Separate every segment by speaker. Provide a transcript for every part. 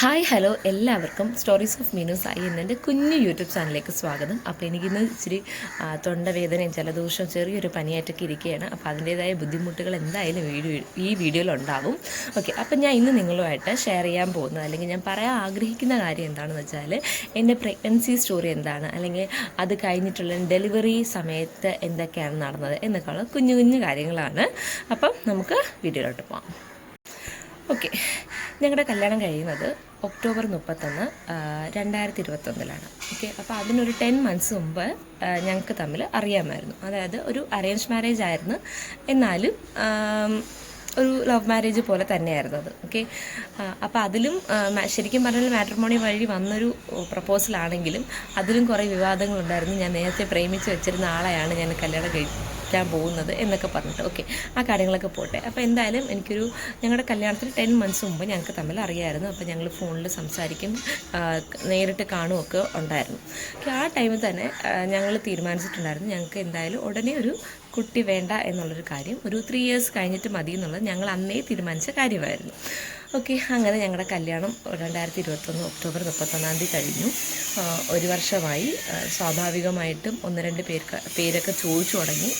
Speaker 1: Hi hello എല്ലാവർക്കും stories of Meenu Sai എന്നെ കുഞ്ഞു യൂട്യൂബ് ചാനലിലേക്ക് സ്വാഗതം. അപ്പോൾ എനിക്കിന്ന് ഇച്ചിരി തൊണ്ടവേദനയും ജലദോഷവും ചെറിയൊരു പനിയായിട്ടൊക്കെ ഇരിക്കുകയാണ്. അപ്പോൾ അതിന്റേതായ ബുദ്ധിമുട്ടുകൾ എന്തായാലും വീഡിയോ ഈ വീഡിയോയിൽ ഉണ്ടാവും. ഓക്കെ അപ്പോൾ ഞാൻ ഇന്ന് നിങ്ങളുമായിട്ട് ഷെയർ ചെയ്യാൻ പോകുന്നത് അല്ലെങ്കിൽ ഞാൻ പറയാൻ ആഗ്രഹിക്കുന്ന കാര്യം എന്താണെന്ന് വെച്ചാൽ എന്റെ പ്രഗ്നൻസി സ്റ്റോറി എന്താണ്? അല്ലെങ്കിൽ അത് കഴിഞ്ഞിട്ടുള്ള ഡെലിവറി സമയത്ത് എന്തൊക്കെയാണ് നടന്നത് എന്നൊക്കെയുള്ള കുഞ്ഞു കുഞ്ഞു കാര്യങ്ങളാണ്. അപ്പം നമുക്ക് വീഡിയോയിലോട്ട് പോകാം ഓക്കെ ഞങ്ങളുടെ കല്യാണം കഴിയുന്നത് ഒക്ടോബർ മുപ്പത്തൊന്ന് രണ്ടായിരത്തി ഇരുപത്തൊന്നിലാണ് ഓക്കെ അപ്പോൾ അതിനൊരു ടെൻ മന്ത്സ് മുമ്പ് ഞങ്ങൾക്ക് തമ്മിൽ അറിയാമായിരുന്നു. അതായത് ഒരു അറേഞ്ച് മാരേജ് ആയിരുന്നു. എന്നാലും ഒരു ലവ് മാരേജ് പോലെ തന്നെയായിരുന്നു അത്. ഓക്കെ അപ്പോൾ അതിലും ശരിക്കും പറഞ്ഞാൽ മാട്രിമോണി വഴി വന്നൊരു പ്രപ്പോസലാണെങ്കിലും അതിലും കുറേ വിവാദങ്ങളുണ്ടായിരുന്നു. ഞാൻ നേരത്തെ പ്രേമിച്ച് വെച്ചിരുന്ന ആളെയാണ് ഞാൻ കല്യാണം കഴിക്കാൻ പോകുന്നത് എന്നൊക്കെ പറഞ്ഞിട്ട്. ഓക്കെ ആ കാര്യങ്ങളൊക്കെ പോട്ടെ. അപ്പോൾ എന്തായാലും എനിക്കൊരു ഞങ്ങളുടെ കല്യാണത്തിന് ടെൻ മന്ത്സ് മുമ്പ് ഞങ്ങൾക്ക് തമ്മിൽ അറിയായിരുന്നു. അപ്പോൾ ഞങ്ങൾ ഫോണിൽ സംസാരിക്കും നേരിട്ട് കാണുമൊക്കെ ഉണ്ടായിരുന്നു. ഓക്കെ ആ ടൈമിൽ തന്നെ ഞങ്ങൾ തീരുമാനിച്ചിട്ടുണ്ടായിരുന്നു ഞങ്ങൾക്ക് എന്തായാലും ഉടനെ ഒരു കുട്ടി വേണ്ട എന്നുള്ളൊരു കാര്യം ഒരു ത്രീ ഇയേഴ്സ് കഴിഞ്ഞിട്ട് മതി എന്നുള്ളത് ഞങ്ങൾ അന്നേ തീരുമാനിച്ച കാര്യമായിരുന്നു. ഓക്കെ അങ്ങനെ ഞങ്ങളുടെ കല്യാണം രണ്ടായിരത്തി ഇരുപത്തൊന്ന് ഒക്ടോബർ മുപ്പത്തൊന്നാം തീയതി കഴിഞ്ഞു. ഒരു വർഷമായി സ്വാഭാവികമായിട്ടും ഒന്ന് രണ്ട് പേർക്ക് പേരൊക്കെ ചോദിച്ചു തുടങ്ങി.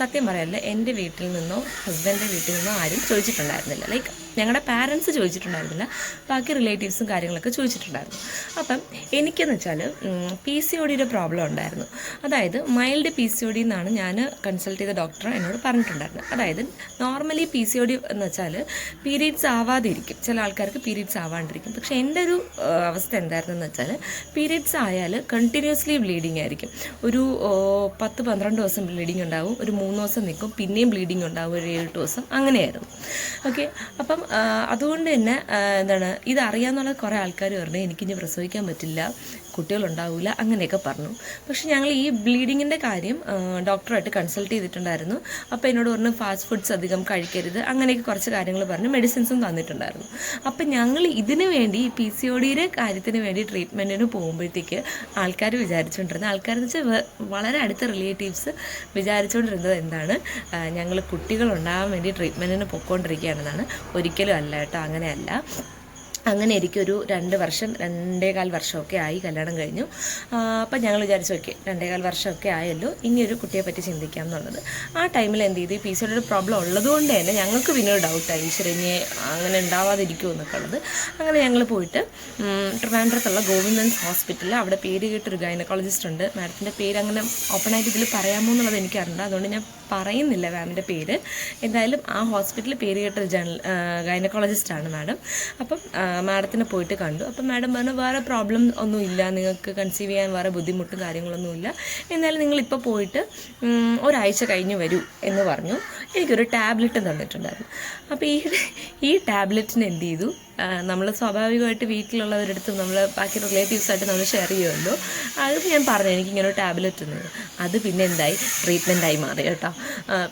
Speaker 1: സത്യം പറയാനല്ല എന്റെ വീട്ടിൽ നിന്നോ ഹസ്ബൻഡിന്റെ വീട്ടിൽ നിന്നോ ആരും ചോദിച്ചിട്ടുണ്ടായിരുന്നില്ല ലൈക്ക് ഞങ്ങളുടെ പാരൻസ് ചോദിച്ചിട്ടുണ്ടായിരുന്നില്ല. ബാക്കി റിലേറ്റീവ്സും കാര്യങ്ങളൊക്കെ ചോദിച്ചിട്ടുണ്ടായിരുന്നു. അപ്പം എനിക്കെന്ന് വെച്ചാൽ പി സി ഒ ഡിയുടെ പ്രോബ്ലം ഉണ്ടായിരുന്നു. അതായത് mild P C O D എന്നാണ് ഞാൻ കൺസൾട്ട് ചെയ്ത ഡോക്ടർ എന്നോട് പറഞ്ഞിട്ടുണ്ടായിരുന്നത്. അതായത് normally P C O D എന്ന് വെച്ചാൽ പീരീഡ്സ് ആവാതിരിക്കും. ചില ആൾക്കാർക്ക് പീരീഡ്സ് ആവാണ്ടിരിക്കും. പക്ഷേ എന്റെ ഒരു അവസ്ഥ എന്തായിരുന്നെന്ന് വെച്ചാൽ പീരീഡ്സ് ആയാൽ കണ്ടിന്യൂസ്ലി ബ്ലീഡിങ് ആയിരിക്കും. ഒരു പത്ത് പന്ത്രണ്ട് ദിവസം ബ്ലീഡിങ് ഉണ്ടാവും. ഒരു മൂന്ന് ദിവസം നിൽക്കും. പിന്നെയും ബ്ലീഡിങ് ഉണ്ടാവും. ഒരു ഏഴ് ദിവസം അങ്ങനെയായിരുന്നു. ഓക്കെ അപ്പം അതുകൊണ്ട് തന്നെ എന്താണ് ഇതറിയാന്നുള്ള കുറേ ആൾക്കാർ പറഞ്ഞു എനിക്കിനി പ്രസവിക്കാൻ പറ്റില്ല. കുട്ടികളുണ്ടാവില്ല അങ്ങനെയൊക്കെ പറഞ്ഞു. പക്ഷെ ഞങ്ങൾ ഈ ബ്ലീഡിങ്ങിന്റെ കാര്യം ഡോക്ടറായിട്ട് കൺസൾട്ട് ചെയ്തിട്ടുണ്ടായിരുന്നു. അപ്പോൾ എന്നോട് പറഞ്ഞു ഫാസ്റ്റ് ഫുഡ്സ് അധികം കഴിക്കരുത്. അങ്ങനെയൊക്കെ കുറച്ച് കാര്യങ്ങൾ പറഞ്ഞു മെഡിസിൻസും തന്നിട്ടുണ്ടായിരുന്നു. അപ്പം ഞങ്ങൾ ഇതിന് വേണ്ടി പി സി ഒ ഡിയുടെ കാര്യത്തിന് വേണ്ടി ട്രീറ്റ്മെന്റിന് പോകുമ്പോഴത്തേക്ക് ആൾക്കാർ വിചാരിച്ചുകൊണ്ടിരുന്നത് ആൾക്കാരെന്ന് വെച്ചാൽ വളരെ അടുത്ത റിലേറ്റീവ്സ് വിചാരിച്ചുകൊണ്ടിരുന്നത് എന്താണ് ഞങ്ങൾ കുട്ടികളുണ്ടാകാൻ വേണ്ടി ട്രീറ്റ്മെന്റിന് പൊയ്ക്കൊണ്ടിരിക്കുകയാണെന്നാണ്. ഒരിക്കലും അല്ല കേട്ടോ അങ്ങനെയല്ല. അങ്ങനെ എനിക്കൊരു രണ്ട് വർഷം രണ്ടേകാൽ വർഷമൊക്കെ ആയി കല്യാണം കഴിഞ്ഞു. അപ്പം ഞങ്ങൾ വിചാരിച്ചു ഓക്കെ രണ്ടേകാൽ വർഷമൊക്കെ ആയല്ലോ ഇനി ഒരു കുട്ടിയെ പറ്റി ചിന്തിക്കാം എന്നുള്ളത്. ആ ടൈമിൽ എന്ത് ചെയ്തു? പി സിയുടെ പ്രോബ്ലം ഉള്ളതുകൊണ്ട് തന്നെ ഞങ്ങൾക്ക് പിന്നെ ഒരു ഡൗട്ടായി ഈശ്വരഞ്ഞ് അങ്ങനെ ഉണ്ടാവാതിരിക്കുമോ എന്നൊക്കെ ഉള്ളത്. അങ്ങനെ ഞങ്ങൾ പോയിട്ട് ട്രിവാൻഡ്രത്തുള്ള ഗോവിന്ദൻസ് ഹോസ്പിറ്റലിൽ അവിടെ പേര് കേട്ടൊരു ഗൈനക്കോളജിസ്റ്റ് ഉണ്ട്. മാഡത്തിന്റെ പേര് അങ്ങനെ ഓപ്പണായിട്ട് ഇതിൽ പറയാമോ എന്നുള്ളത് എനിക്കറിയില്ല അതുകൊണ്ട് ഞാൻ പറയുന്നില്ല മാമിന്റെ പേര്. എന്തായാലും ആ ഹോസ്പിറ്റലിൽ പേര് കേട്ട ഒരു ജേണൽ ഗൈനക്കോളജിസ്റ്റാണ് മാഡം. അപ്പം മാഡത്തിനെ പോയിട്ട് കണ്ടു. അപ്പം മാഡം പറഞ്ഞു വേറെ പ്രോബ്ലം ഒന്നും ഇല്ല. നിങ്ങൾക്ക് കൺസീവ് ചെയ്യാൻ വേറെ ബുദ്ധിമുട്ടും കാര്യങ്ങളൊന്നും ഇല്ല. എന്നാലും നിങ്ങളിപ്പോൾ പോയിട്ട് ഒരാഴ്ച കഴിഞ്ഞ് വരൂ എന്ന് പറഞ്ഞു. എനിക്കൊരു ടാബ്ലറ്റ് തന്നിട്ടുണ്ടായിരുന്നു. അപ്പോൾ ഈ ഈ ടാബ്ലറ്റിന് എന്ത് ചെയ്തു? നമ്മൾ സ്വാഭാവികമായിട്ട് വീട്ടിലുള്ളവരുടെ അടുത്ത് നമ്മൾ ബാക്കി റിലേറ്റീവ്സായിട്ട് നമ്മൾ ഷെയർ ചെയ്യുമല്ലോ അത് ഞാൻ പറഞ്ഞു എനിക്കിങ്ങനെ ഒരു ടാബ്ലറ്റ് തന്നത് അത് പിന്നെ എന്തായി? ട്രീറ്റ്മെന്റായി മാറി കേട്ടോ.